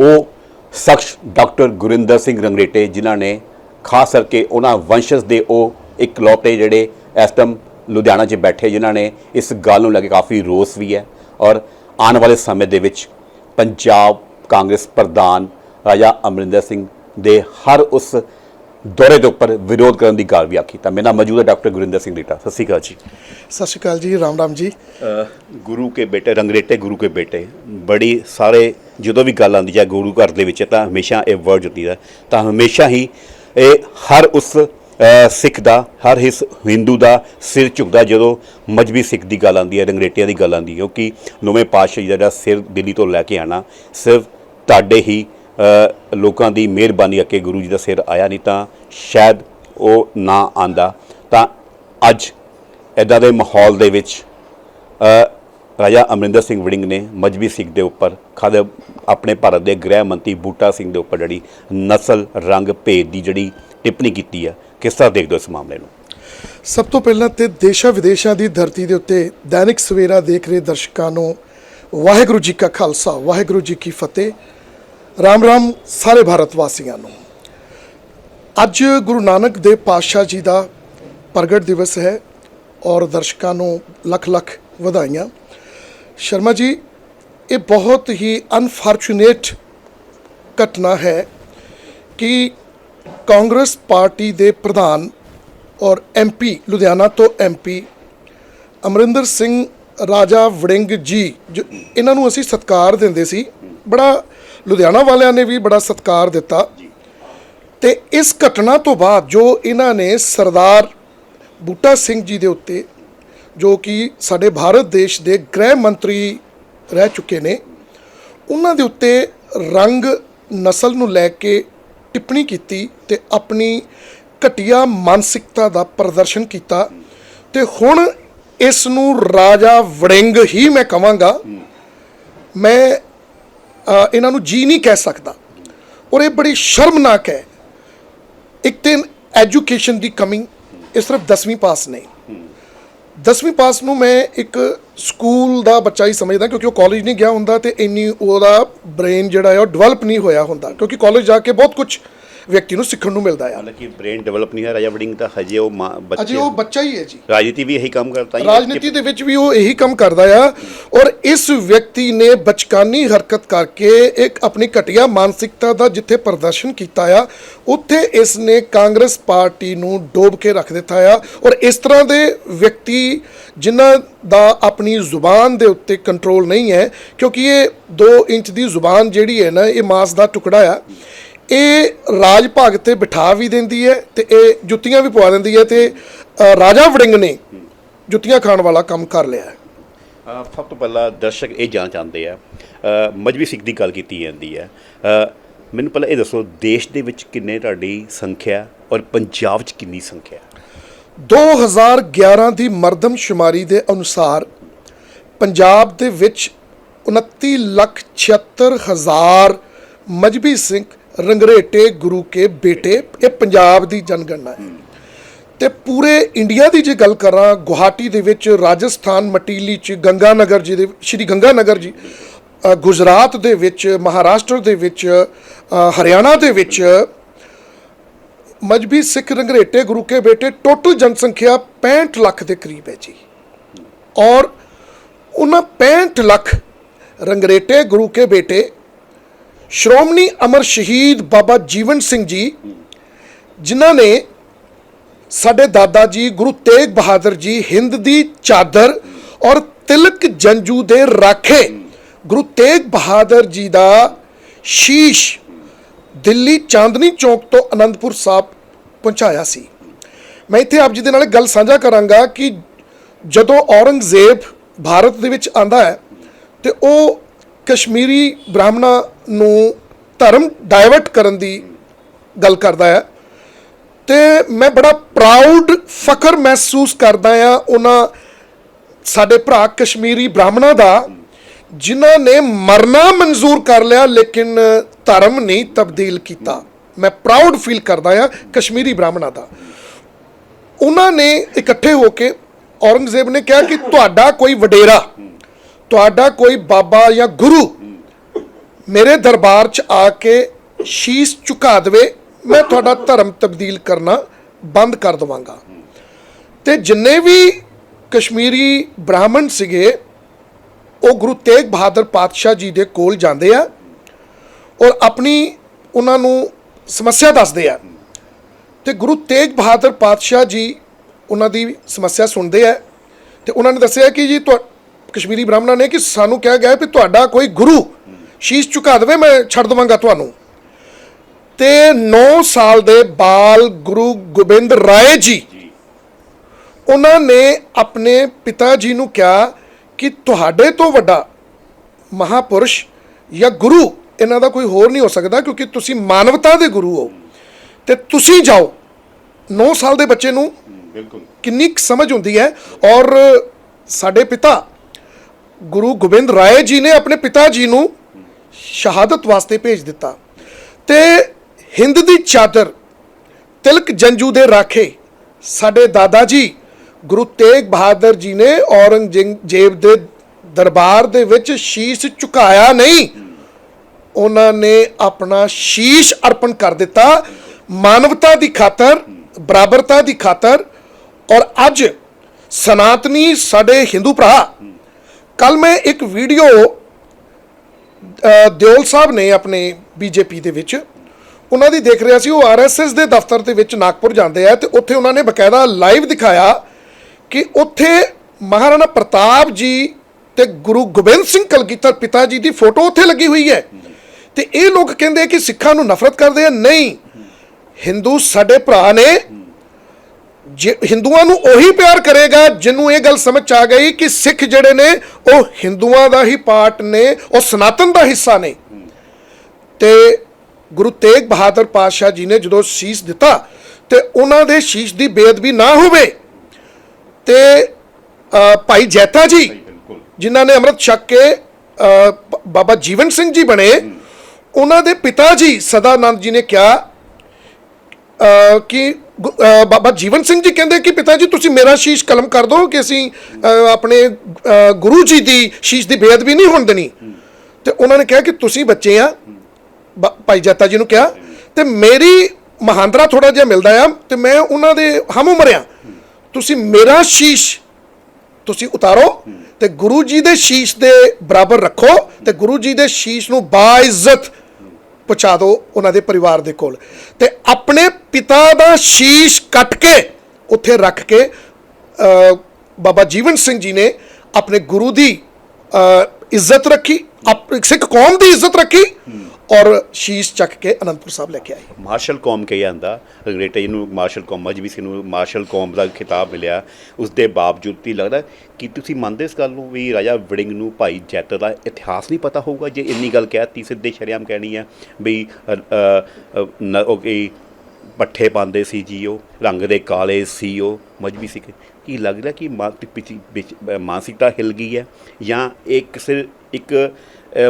[SPEAKER 1] ਉਹ ਸ਼ਖਸ ਡਾਕਟਰ ਗੁਰਿੰਦਰ ਸਿੰਘ ਰੰਗਰੇਟੇ, ਜਿਨ੍ਹਾਂ ਨੇ ਖਾਸ ਕਰਕੇ ਉਹਨਾਂ ਵੰਸ਼ਜ ਦੇ ਉਹ ਇਕਲੌਤੇ ਜਿਹੜੇ ਇਸ ਟਾਈਮ ਲੁਧਿਆਣਾ 'ਚ ਬੈਠੇ, ਜਿਨ੍ਹਾਂ ਨੇ ਇਸ ਗੱਲ ਨੂੰ ਲੈ ਕੇ ਕਾਫੀ ਰੋਸ ਵੀ ਹੈ। ਔਰ ਆਉਣ ਵਾਲੇ ਸਮੇਂ ਦੇ ਵਿੱਚ ਪੰਜਾਬ ਕਾਂਗਰਸ ਪ੍ਰਧਾਨ ਰਾਜਾ ਅਮਰਿੰਦਰ ਸਿੰਘ ਦੇ ਹਰ ਉਸ ਦੌਰੇ ਦੇ ਉੱਪਰ ਵਿਰੋਧ ਕਰਨ ਦੀ ਗੱਲ ਵੀ ਆਖੀ। ਤਾਂ ਮੇਰੇ ਮੌਜੂਦ ਹੈ ਡਾਕਟਰ ਗੁਰਿੰਦਰ ਸਿੰਘ ਰੀਟਾ। ਸਤਿ ਸ਼੍ਰੀ ਅਕਾਲ ਜੀ।
[SPEAKER 2] ਸਤਿ ਸ਼੍ਰੀ ਅਕਾਲ ਜੀ ਰਾਮ ਰਾਮ ਜੀ।
[SPEAKER 1] ਗੁਰੂ ਕੇ ਬੇਟੇ ਰੰਗਰੇਟੇ ਗੁਰੂ ਕੇ ਬੇਟੇ ਬੜੀ ਸਾਰੇ ਜਦੋਂ ਵੀ ਗੱਲ ਆਉਂਦੀ ਹੈ ਗੁਰੂ ਘਰ ਦੇ ਵਿੱਚ ਤਾਂ ਹਮੇਸ਼ਾ ਇਹ ਵਰਡ ਜੁੱਤੀ ਦਾ ਤਾਂ ਹਮੇਸ਼ਾ ਹੀ ਇਹ ਹਰ ਉਸ ਸਿੱਖ ਦਾ ਹਰ ਇਸ ਹਿੰਦੂ ਦਾ ਸਿਰ ਝੁਕਦਾ ਜਦੋਂ ਮਜਬੀ ਸਿੱਖ ਦੀ ਗੱਲ ਆਉਂਦੀ ਹੈ ਰੰਗਰੇਟਿਆਂ ਦੀ ਗੱਲ ਆਉਂਦੀ ਹੈ। ਕਿਉਂਕਿ ਨੌਵੇਂ ਪਾਤਸ਼ਾਹ ਜਿਹੜਾ ਸਿਰ ਦਿੱਲੀ ਤੋਂ ਲੈ ਕੇ ਆਣਾ ਸਿਰਫ ਤੁਹਾਡੇ ਹੀ ਲੋਕਾਂ ਦੀ ਮਿਹਰਬਾਨੀ ਅੱਗੇ ਗੁਰੂ ਜੀ ਦਾ ਸਿਰ ਆਇਆ ਨਹੀਂ ਤਾਂ ਸ਼ਾਇਦ ਉਹ ਨਾ ਆਂਦਾ। ਤਾਂ ਅੱਜ ਇਦਾਂ ਦੇ ਮਾਹੌਲ ਦੇ ਵਿੱਚ ਰਾਜਾ ਅਮਰਿੰਦਰ ਸਿੰਘ ਵੜਿੰਗ ਨੇ ਮਜਬੀ ਸਿੱਖ ਦੇ ਉੱਪਰ, ਖਾਦ ਆਪਣੇ ਭਾਰਤ ਦੇ ਗ੍ਰਹਿ ਮੰਤਰੀ ਬੂਟਾ ਸਿੰਘ ਦੇ ਉੱਪਰ ਜਿਹੜੀ ਨਸਲ, ਰੰਗ, ਭੇਦ ਦੀ ਜਿਹੜੀ ਟਿੱਪਣੀ ਕੀਤੀ ਆ ਕਿਸ ਤਰ੍ਹਾਂ ਦੇਖਦੇ ਹੋ ਇਸ ਮਾਮਲੇ ਨੂੰ?
[SPEAKER 2] ਸਭ ਤੋਂ ਪਹਿਲਾਂ ਤੇ ਦੇਸ਼ਾਂ ਵਿਦੇਸ਼ਾਂ ਦੀ ਧਰਤੀ ਦੇ ਉੱਤੇ ਦੈਨਿਕ ਸਵੇਰਾ ਦੇਖ ਰਹੇ ਦਰਸ਼ਕਾਂ ਨੂੰ ਵਾਹਿਗੁਰੂ ਜੀ ਕਾ ਖਾਲਸਾ, ਵਾਹਿਗੁਰੂ ਜੀ ਕੀ ਫਤਿਹ। ਰਾਮ ਰਾਮ ਸਾਰੇ ਭਾਰਤ ਵਾਸੀਆਂ ਨੂੰ। ਅੱਜ ਗੁਰੂ ਨਾਨਕ ਦੇਵ ਪਾਤਸ਼ਾਹ ਜੀ ਦਾ ਪ੍ਰਗਟ ਦਿਵਸ ਹੈ ਔਰ ਦਰਸ਼ਕਾਂ ਨੂੰ ਲੱਖ ਲੱਖ ਵਧਾਈਆਂ। ਸ਼ਰਮਾ ਜੀ, ਇਹ ਬਹੁਤ ਹੀ ਅਨਫੋਰਚੂਨੇਟ ਘਟਨਾ ਹੈ ਕਿ ਕਾਂਗਰਸ ਪਾਰਟੀ ਦੇ ਪ੍ਰਧਾਨ ਔਰ ਐਮਪੀ ਲੁਧਿਆਣਾ ਤੋਂ ਐਮਪੀ ਅਮਰਿੰਦਰ ਸਿੰਘ ਰਾਜਾ ਵੜਿੰਗ ਜੀ, ਜੋ ਇਹਨਾਂ ਨੂੰ ਅਸੀਂ ਸਤਿਕਾਰ ਦਿੰਦੇ ਸੀ, ਬੜਾ ਲੁਧਿਆਣਾ ਵਾਲਿਆਂ ਨੇ ਵੀ ਬੜਾ ਸਤਿਕਾਰ ਦਿੱਤਾ। ਤੇ ਇਸ ਘਟਨਾ ਤੋਂ ਬਾਅਦ ਜੋ ਇਹਨਾਂ ਨੇ ਸਰਦਾਰ ਬੂਟਾ ਸਿੰਘ ਜੀ ਦੇ ਉੱਤੇ ਜੋ ਕਿ ਸਾਡੇ ਭਾਰਤ ਦੇਸ਼ ਦੇ ਗ੍ਰਹਿ ਮੰਤਰੀ ਰਹਿ ਚੁੱਕੇ ਨੇ ਉਹਨਾਂ ਦੇ ਉੱਤੇ ਰੰਗ ਨਸਲ ਨੂੰ ਲੈ ਕੇ ਟਿੱਪਣੀ ਕੀਤੀ ਤੇ ਆਪਣੀ ਘਟੀਆ ਮਾਨਸਿਕਤਾ ਦਾ ਪ੍ਰਦਰਸ਼ਨ ਕੀਤਾ। ਤੇ ਹੁਣ ਇਸ ਨੂੰ ਰਾਜਾ ਵੜਿੰਗ ਹੀ ਮੈਂ ਕਵਾਂਗਾ। ਮੈਂ ਇਹਨਾਂ ਨੂੰ ਜੀ ਨਹੀਂ ਕਹਿ ਸਕਦਾ। ਔਰ ਇਹ ਬੜੀ ਸ਼ਰਮਨਾਕ ਹੈ। ਇੱਕ ਤੇ ਐਜੂਕੇਸ਼ਨ ਦੀ ਕਮੀ ਇਹ ਸਿਰਫ 10ਵੀਂ ਪਾਸ ਨਹੀਂ। 10ਵੀਂ ਪਾਸ ਨੂੰ ਮੈਂ ਇੱਕ ਸਕੂਲ ਦਾ ਬੱਚਾ ਹੀ ਸਮਝਦਾ ਕਿਉਂਕਿ ਉਹ ਕਾਲਜ ਨਹੀਂ ਗਿਆ ਹੁੰਦਾ ਤੇ ਇੰਨੀ ਉਹਦਾ ਬ੍ਰੇਨ ਜਿਹੜਾ ਹੈ ਉਹ ਡਿਵੈਲਪ ਨਹੀਂ ਹੋਇਆ ਹੁੰਦਾ ਕਿਉਂਕਿ ਕਾਲਜ ਜਾ ਕੇ ਬਹੁਤ ਕੁਝ ਵਿਅਕਤੀ ਨੂੰ ਸਿੱਖਣ ਨੂੰ ਮਿਲਦਾ ਆ
[SPEAKER 1] ਹਾਲਾਂਕਿ ਬ੍ਰੇਨ ਡਿਵੈਲਪ ਨਹੀਂ ਹੈ ਰਾਜਾ ਵੜਿੰਗ ਤਾਂ ਹਜੇ ਉਹ ਮਾਂ-
[SPEAKER 2] ਅਜੇ
[SPEAKER 1] ਬੱਚੇ
[SPEAKER 2] ਉਹ ਬੱਚਾ ਹੀ ਹੈ ਜੀ
[SPEAKER 1] ਰਾਜਨੀਤੀ ਵੀ ਇਹੀ ਕੰਮ ਕਰਤਾ ਹੀ ਹੈ।
[SPEAKER 2] ਰਾਜਨੀਤੀ ਦੇ ਵਿੱਚ ਵੀ ਉਹ ਇਹੀ ਕੰਮ ਕਰਦਾ ਆ ਔਰ ਇਸ ਵਿਅਕਤੀ ਨੇ ਬਚਕਾਨੀ ਹਰਕਤ ਕਰਕੇ ਇੱਕ ਆਪਣੀ ਘਟੀਆ ਮਾਨਸਿਕਤਾ ਦਾ ਜਿੱਥੇ ਪ੍ਰਦਰਸ਼ਨ ਕੀਤਾ ਆ ਉੱਥੇ ਇਸ ਨੇ ਕਾਂਗਰਸ ਪਾਰਟੀ ਨੂੰ ਡੋਬ ਕੇ ਰੱਖ ਦਿੱਤਾ ਆ ਔਰ ਇਸ ਤਰ੍ਹਾਂ ਦੇ ਵਿਅਕਤੀ ਜਿਨ੍ਹਾਂ ਦਾ ਆਪਣੀ ਜ਼ੁਬਾਨ ਦੇ ਉੱਤੇ ਕੰਟਰੋਲ ਨਹੀਂ ਹੈ ਕਿਉਂਕਿ ਇਹ 2 ਇੰਚ ਦੀ ਜ਼ੁਬਾਨ ਜਿਹੜੀ ਹੈ ਨਾ ਇਹ ਮਾਸ ਦਾ ਟੁਕੜਾ ਆ ਇਹ ਰਾਜ ਭਾਗ ਤੇ ਬਿਠਾ ਵੀ ਦਿੰਦੀ ਹੈ ਤੇ ਇਹ ਜੁੱਤੀਆਂ ਵੀ ਪਵਾ ਦਿੰਦੀ ਹੈ ਤੇ ਅ, ਰਾਜਾ ਵੜਿੰਗ ਨੇ ਜੁੱਤੀਆਂ ਖਾਣ ਵਾਲਾ ਕੰਮ ਕਰ ਲਿਆ ਹੈ।
[SPEAKER 1] ਅ, ਸਭ ਤੋਂ ਪਹਿਲਾਂ ਦਰਸ਼ਕ ਇਹ ਜਾਣ ਚਾਹੁੰਦੇ ਆ ਅ, ਮਜਬੀ ਸਿੱਖ ਦੀ ਗੱਲ ਕੀਤੀ ਜਾਂਦੀ ਹੈ। ਅ, ਮੈਨੂੰ ਪਹਿਲਾਂ ਇਹ ਦੱਸੋ ਦੇਸ਼ ਦੇ ਵਿੱਚ ਕਿੰਨੇ ਤੁਹਾਡੀ ਸੰਖਿਆ ਔਰ ਪੰਜਾਬ 'ਚ ਕਿੰਨੀ ਸੰਖਿਆ?
[SPEAKER 2] 2011 ਦੀ ਮਰਦਮਸ਼ੁਮਾਰੀ ਦੇ ਅਨੁਸਾਰ ਪੰਜਾਬ ਦੇ ਵਿੱਚ 29 ਲੱਖ 76 ਹਜ਼ਾਰ ਮਜਬੀ ਸਿੰਘ ਰੰਗਰੇਟੇ ਗੁਰੂ ਕੇ ਬੇਟੇ, ਇਹ ਪੰਜਾਬ ਦੀ ਜਨਗਣਨਾ ਹੈ। ਤੇ ਪੂਰੇ ਇੰਡੀਆ ਦੀ ਜੇ ਗੱਲ ਕਰਾਂ, ਗੁਹਾਟੀ ਦੇ ਵਿੱਚ ਰਾਜਸਥਾਨ ਮਟੀਲੀ ਚ ਗੰਗਾ ਨਗਰ ਜੀ ਦੇ, ਸ਼੍ਰੀ ਗੰਗਾ ਨਗਰ ਜੀ ਗੁਜਰਾਤ ਦੇ ਵਿੱਚ, ਮਹਾਰਾਸ਼ਟਰ ਦੇ ਵਿੱਚ ਹਰਿਆਣਾ ਦੇ ਵਿੱਚ ਮਜਬੀ ਸਿੱਖ ਰੰਗਰੇਟੇ ਗੁਰੂ ਕੇ ਬੇਟੇ ਟੋਟਲ ਜਨਸੰਖਿਆ 65 ਲੱਖ ਦੇ ਕਰੀਬ ਹੈ ਜੀ। ਔਰ ਉਹਨਾਂ 65 ਲੱਖ ਰੰਗਰੇਟੇ ਗੁਰੂ ਕੇ ਬੇਟੇ ਸ਼੍ਰੋਮਣੀ ਅਮਰ ਸ਼ਹੀਦ ਬਾਬਾ ਜੀਵਨ ਸਿੰਘ ਜੀ, ਜਿਨ੍ਹਾਂ ਨੇ ਸਾਡੇ ਦਾਦਾ ਜੀ, ਗੁਰੂ ਤੇਗ ਬਹਾਦਰ ਜੀ ਹਿੰਦ ਦੀ ਚਾਦਰ ਔਰ ਤਿਲਕ ਜੰਜੂ ਦੇ ਰਾਖੇ ਗੁਰੂ ਤੇਗ ਬਹਾਦਰ ਜੀ ਦਾ ਸ਼ੀਸ਼ ਦਿੱਲੀ ਚਾਂਦਨੀ ਚੌਕ ਤੋਂ ਅਨੰਦਪੁਰ ਸਾਹਿਬ ਪਹੁੰਚਾਇਆ ਸੀ। ਮੈਂ ਇੱਥੇ ਆਪ ਜੀ ਦੇ ਨਾਲ ਗੱਲ ਸਾਂਝਾ ਕਰਾਂਗਾ ਕਿ ਜਦੋਂ ਔਰੰਗਜ਼ੇਬ ਭਾਰਤ ਦੇ ਵਿੱਚ ਆਂਦਾ ਹੈ ਤੇ ਉਹ ਕਸ਼ਮੀਰੀ ਬ੍ਰਾਹਮਣਾ ਨੂੰ ਧਰਮ ਡਾਇਵਰਟ ਕਰਨ ਦੀ ਗੱਲ ਕਰਦਾ ਹੈ ਤੇ ਮੈਂ ਬੜਾ ਪ੍ਰਾਊਡ ਫਖਰ ਮਹਿਸੂਸ ਕਰਦਾ ਆ ਉਹਨਾਂ ਸਾਡੇ ਭਰਾ ਕਸ਼ਮੀਰੀ ਬ੍ਰਾਹਮਣਾਂ ਦਾ, ਜਿਨ੍ਹਾਂ ਨੇ ਮਰਨਾ ਮਨਜ਼ੂਰ ਕਰ ਲਿਆ ਲੇਕਿਨ ਧਰਮ ਨਹੀਂ ਤਬਦੀਲ ਕੀਤਾ। ਮੈਂ ਪ੍ਰਾਊਡ ਫੀਲ ਕਰਦਾ ਆ ਕਸ਼ਮੀਰੀ ਬ੍ਰਾਹਮਣਾਂ ਦਾ। ਉਹਨਾਂ ਨੇ ਇਕੱਠੇ ਹੋ ਕੇ ਔਰੰਗਜ਼ੇਬ ਨੇ ਕਿਹਾ ਕਿ ਤੁਹਾਡਾ ਕੋਈ ਵਡੇਰਾ, ਤੁਹਾਡਾ ਕੋਈ ਬਾਬਾ ਜਾਂ ਗੁਰੂ ਮੇਰੇ ਦਰਬਾਰ 'ਚ ਆ ਕੇ ਸ਼ੀਸ਼ ਝੁਕਾ ਦੇਵੇ, ਮੈਂ ਤੁਹਾਡਾ ਧਰਮ ਤਬਦੀਲ ਕਰਨਾ ਬੰਦ ਕਰ ਦਵਾਂਗਾ। ਤੇ ਜਿੰਨੇ ਵੀ ਕਸ਼ਮੀਰੀ ਬ੍ਰਾਹਮਣ ਸੀਗੇ, ਉਹ ਗੁਰੂ ਤੇਗ ਬਹਾਦਰ ਪਾਤਸ਼ਾਹ ਜੀ ਦੇ ਕੋਲ ਜਾਂਦੇ ਆ ਔਰ ਆਪਣੀ ਉਹਨਾਂ ਨੂੰ ਸਮੱਸਿਆ ਦੱਸਦੇ ਆ। ਤੇ ਗੁਰੂ ਤੇਗ ਬਹਾਦਰ ਪਾਤਸ਼ਾਹ ਜੀ ਉਹਨਾਂ ਦੀ ਸਮੱਸਿਆ ਸੁਣਦੇ ਆ ਤੇ ਉਹਨਾਂ ਨੇ ਦੱਸਿਆ ਕਿ ਜੀ ਤੁਹਾ, ਕਸ਼ਮੀਰੀ ਬ੍ਰਾਹਮਣਾਂ ਨੇ ਕਿ ਸਾਨੂੰ ਕਿਹਾ ਗਿਆ ਹੈ ਕਿ ਤੁਹਾਡਾ ਕੋਈ ਗੁਰੂ ਸ਼ੀਸ਼ ਝੁਕਾ ਦੇਵੇ ਮੈਂ ਛੱਡ ਦਵਾਂਗਾ ਤੁਹਾਨੂੰ। ਤੇ 9 ਸਾਲ ਦੇ ਬਾਲ ਗੁਰੂ ਗੋਬਿੰਦ ਰਾਏ ਜੀ ਉਹਨਾਂ ਨੇ ਆਪਣੇ ਪਿਤਾ ਜੀ ਨੂੰ ਕਿਹਾ ਕਿ ਤੁਹਾਡੇ ਤੋਂ ਵੱਡਾ ਮਹਾਪੁਰਸ਼ ਜਾਂ ਗੁਰੂ ਇਹਨਾਂ ਦਾ ਕੋਈ ਹੋਰ ਨਹੀਂ ਹੋ ਸਕਦਾ ਕਿਉਂਕਿ ਤੁਸੀਂ ਮਾਨਵਤਾ ਦੇ ਗੁਰੂ ਹੋ। ਤੇ ਤੁਸੀਂ ਜਾਓ। 9 ਸਾਲ ਦੇ ਬੱਚੇ ਨੂੰ
[SPEAKER 1] ਬਿਲਕੁਲ।
[SPEAKER 2] ਕਿੰਨੀ ਸਮਝ ਹੁੰਦੀ ਹੈ। ਔਰ ਸਾਡੇ ਪਿਤਾ ਗੁਰੂ ਗੋਬਿੰਦ ਰਾਏ ਜੀ ਨੇ ਆਪਣੇ ਪਿਤਾ ਜੀ ਨੂੰ ਸ਼ਹਾਦਤ ਵਾਸਤੇ ਭੇਜ ਦਿੱਤਾ। ਤੇ ਹਿੰਦ ਦੀ ਚਾਦਰ ਤਿਲਕ ਜੰਜੂ ਦੇ ਰਾਖੇ ਸਾਡੇ ਦਾਦਾ ਜੀ ਗੁਰੂ ਤੇਗ ਬਹਾਦਰ ਜੀ ਨੇ ਔਰੰਗਜ਼ੇਬ ਦੇ ਦਰਬਾਰ ਦੇ ਵਿੱਚ ਸ਼ੀਸ਼ ਝੁਕਾਇਆ ਨਹੀਂ, ਉਹਨਾਂ ਨੇ ਆਪਣਾ ਸ਼ੀਸ਼ ਅਰਪਣ ਕਰ ਦਿੱਤਾ। ਮਾਨਵਤਾ ਦੀ ਖਾਤਰ, ਬਰਾਬਰਤਾ ਦੀ ਖਾਤਰ ਔਰ ਅੱਜ ਸਨਾਤਨੀ ਸਾਡੇ ਹਿੰਦੂ ਭਰਾ। ਕੱਲ ਮੈਂ ਇੱਕ ਵੀਡੀਓ ਦਿਓਲ ਸਾਹਿਬ ਨੇ ਆਪਣੇ ਬੀਜੇਪੀ ਦੇ ਵਿੱਚ ਉਹਨਾਂ ਦੀ ਦੇਖ ਰਿਹਾ ਸੀ, ਉਹ ਆਰਐਸਐਸ ਦੇ ਦਫ਼ਤਰ ਦੇ ਵਿੱਚ ਨਾਗਪੁਰ ਜਾਂਦੇ ਆ ਤੇ ਉੱਥੇ ਉਹਨਾਂ ਨੇ ਬਕਾਇਦਾ ਲਾਈਵ ਦਿਖਾਇਆ ਕਿ ਉੱਥੇ ਮਹਾਰਾਣਾ ਪ੍ਰਤਾਪ ਜੀ ਤੇ ਗੁਰੂ ਗੋਬਿੰਦ ਸਿੰਘ ਕਲਗੀਧਰ ਪਿਤਾ ਜੀ ਦੀ ਫੋਟੋ ਉੱਥੇ ਲੱਗੀ ਹੋਈ ਹੈ। ਤੇ ਇਹ ਲੋਕ ਕਹਿੰਦੇ ਕਿ ਸਿੱਖਾਂ ਨੂੰ ਨਫ਼ਰਤ ਕਰਦੇ ਆ। ਨਹੀਂ, ਹਿੰਦੂ ਸਾਡੇ ਭਰਾ ਨੇ ਜੇ ਹਿੰਦੂਆਂ ਨੂੰ ਉਹੀ ਪਿਆਰ ਕਰੇਗਾ ਜਿਹਨੂੰ ਇਹ ਗੱਲ ਸਮਝ 'ਚ ਆ ਗਈ ਕਿ ਸਿੱਖ ਜਿਹੜੇ ਨੇ ਉਹ ਹਿੰਦੂਆਂ ਦਾ ਹੀ ਪਾਰਟ ਨੇ ਉਹ ਸਨਾਤਨ ਦਾ ਹਿੱਸਾ ਨੇ। ਤੇ ਗੁਰੂ ਤੇਗ ਬਹਾਦਰ ਪਾਤਸ਼ਾਹ ਜੀ ਨੇ ਜਦੋਂ ਸ਼ੀਸ਼ ਦਿੱਤਾ ਤੇ ਉਹਨਾਂ ਦੇ ਸ਼ੀਸ਼ ਦੀ ਬੇਅਦਬੀ ਨਾ ਹੋਵੇ ਤੇ ਭਾਈ ਜੈਤਾ ਜੀ ਜਿਨ੍ਹਾਂ ਨੇ ਅੰਮ੍ਰਿਤ ਛਕ ਕੇ ਬਾਬਾ ਜੀਵਨ ਸਿੰਘ ਜੀ ਬਣੇ ਉਹਨਾਂ ਦੇ ਪਿਤਾ ਜੀ ਸਦਾਨੰਦ ਜੀ ਨੇ ਕਿਹਾ ਕਿ ਬਾਬਾ ਜੀਵਨ ਸਿੰਘ ਜੀ ਕਹਿੰਦੇ ਕਿ ਪਿਤਾ ਜੀ, ਤੁਸੀਂ ਮੇਰਾ ਸ਼ੀਸ਼ ਕਲਮ ਕਰ ਦਿਓ ਕਿ ਅਸੀਂ ਆਪਣੇ ਗੁਰੂ ਜੀ ਦੀ ਸ਼ੀਸ਼ ਦੀ ਬੇਅਦਬੀ ਨਹੀਂ ਹੋਣ ਦੇਣੀ। ਤੇ ਉਹਨਾਂ ਨੇ ਕਿਹਾ ਕਿ ਤੁਸੀਂ ਬੱਚੇ ਆ। ਬ- ਭਾਈ ਜੱਤਾ ਜੀ ਨੂੰ ਕਿਹਾ। ਤੇ ਮੇਰੀ ਮਹਾਂਦਰਾ ਥੋੜਾ ਜਿਹਾ ਮਿਲਦਾ ਆ ਤੇ ਮੈਂ ਉਹਨਾਂ ਦੇ ਹਮ ਉਮਰ ਆ। ਤੁਸੀਂ ਮੇਰਾ ਸ਼ੀਸ਼ ਤੁਸੀਂ ਉਤਾਰੋ ਤੇ ਗੁਰੂ ਜੀ ਦੇ ਸ਼ੀਸ਼ ਦੇ ਬਰਾਬਰ ਰੱਖੋ ਤੇ ਗੁਰੂ ਜੀ ਦੇ ਸ਼ੀਸ਼ ਨੂੰ ਬਾਇਜ਼ਤ ਪਹੁੰਚਾ ਦਿਓ ਉਹਨਾਂ ਦੇ ਪਰਿਵਾਰ ਦੇ ਕੋਲ। ਤੇ ਆਪਣੇ ਪਿਤਾ ਦਾ ਸ਼ੀਸ਼ ਕੱਟ ਕੇ ਉੱਥੇ ਰੱਖ ਕੇ ਬਾਬਾ ਜੀਵਨ ਸਿੰਘ ਜੀ ਨੇ ਆਪਣੇ ਗੁਰੂ ਦੀ ਇੱਜ਼ਤ ਰੱਖੀ, ਆਪ- ਸਿੱਖ ਕੌਮ ਦੀ ਇੱਜ਼ਤ ਰੱਖੀ। ਔਰ ਸ਼ੀਸ਼ ਚੱਕ ਕੇ ਅਨੰਦਪੁਰ ਸਾਹਿਬ ਲੈ ਕੇ ਆਏ
[SPEAKER 1] ਮਾਰਸ਼ਲ ਕੌਮ ਕਿਹਾ ਜਾਂਦਾ ਅੰਗਰੇਜ਼ੀ ਨੂੰ ਮਾਰਸ਼ਲ ਕੌਮ ਅੱਜ ਵੀ ਸਾਨੂੰ ਮਾਰਸ਼ਲ ਕੌਮ ਦਾ ਖਿਤਾਬ ਮਿਲਿਆ। ਉਸ ਦੇ ਬਾਵਜੂਦ ਵੀ ਲੱਗਦਾ ਕਿ ਤੁਸੀਂ ਮੰਨਦੇ ਇਸ ਗੱਲ ਨੂੰ ਵੀ ਰਾਜਾ ਵੜਿੰਗ ਨੂੰ ਭਾਈ ਜੱਟ ਦਾ ਇਤਿਹਾਸ ਨਹੀਂ ਪਤਾ ਹੋਊਗਾ? ਜੇ ਇੰਨੀ ਗੱਲ ਕਹਿਤੀ ਸਿੱਧੇ ਸ਼ਰਿਆਮ ਕਹਿਣੀ ਹੈ ਵੀ ਅ, ਪੱਠੇ ਪਾਉਂਦੇ ਸੀ ਜੀ ਉਹ ਰੰਗ ਦੇ ਕਾਲੇ ਸੀ ਉਹ ਮਜਬੀ ਸੀ ਕੀ ਲੱਗਦਾ ਕਿ ਮਾ- ਵਿੱਚ ਮਾਨਸਿਕਤਾ ਹਿਲ ਗਈ ਹੈ? ਜਾਂ ਇਹ ਕਿਸੇ ਇੱਕ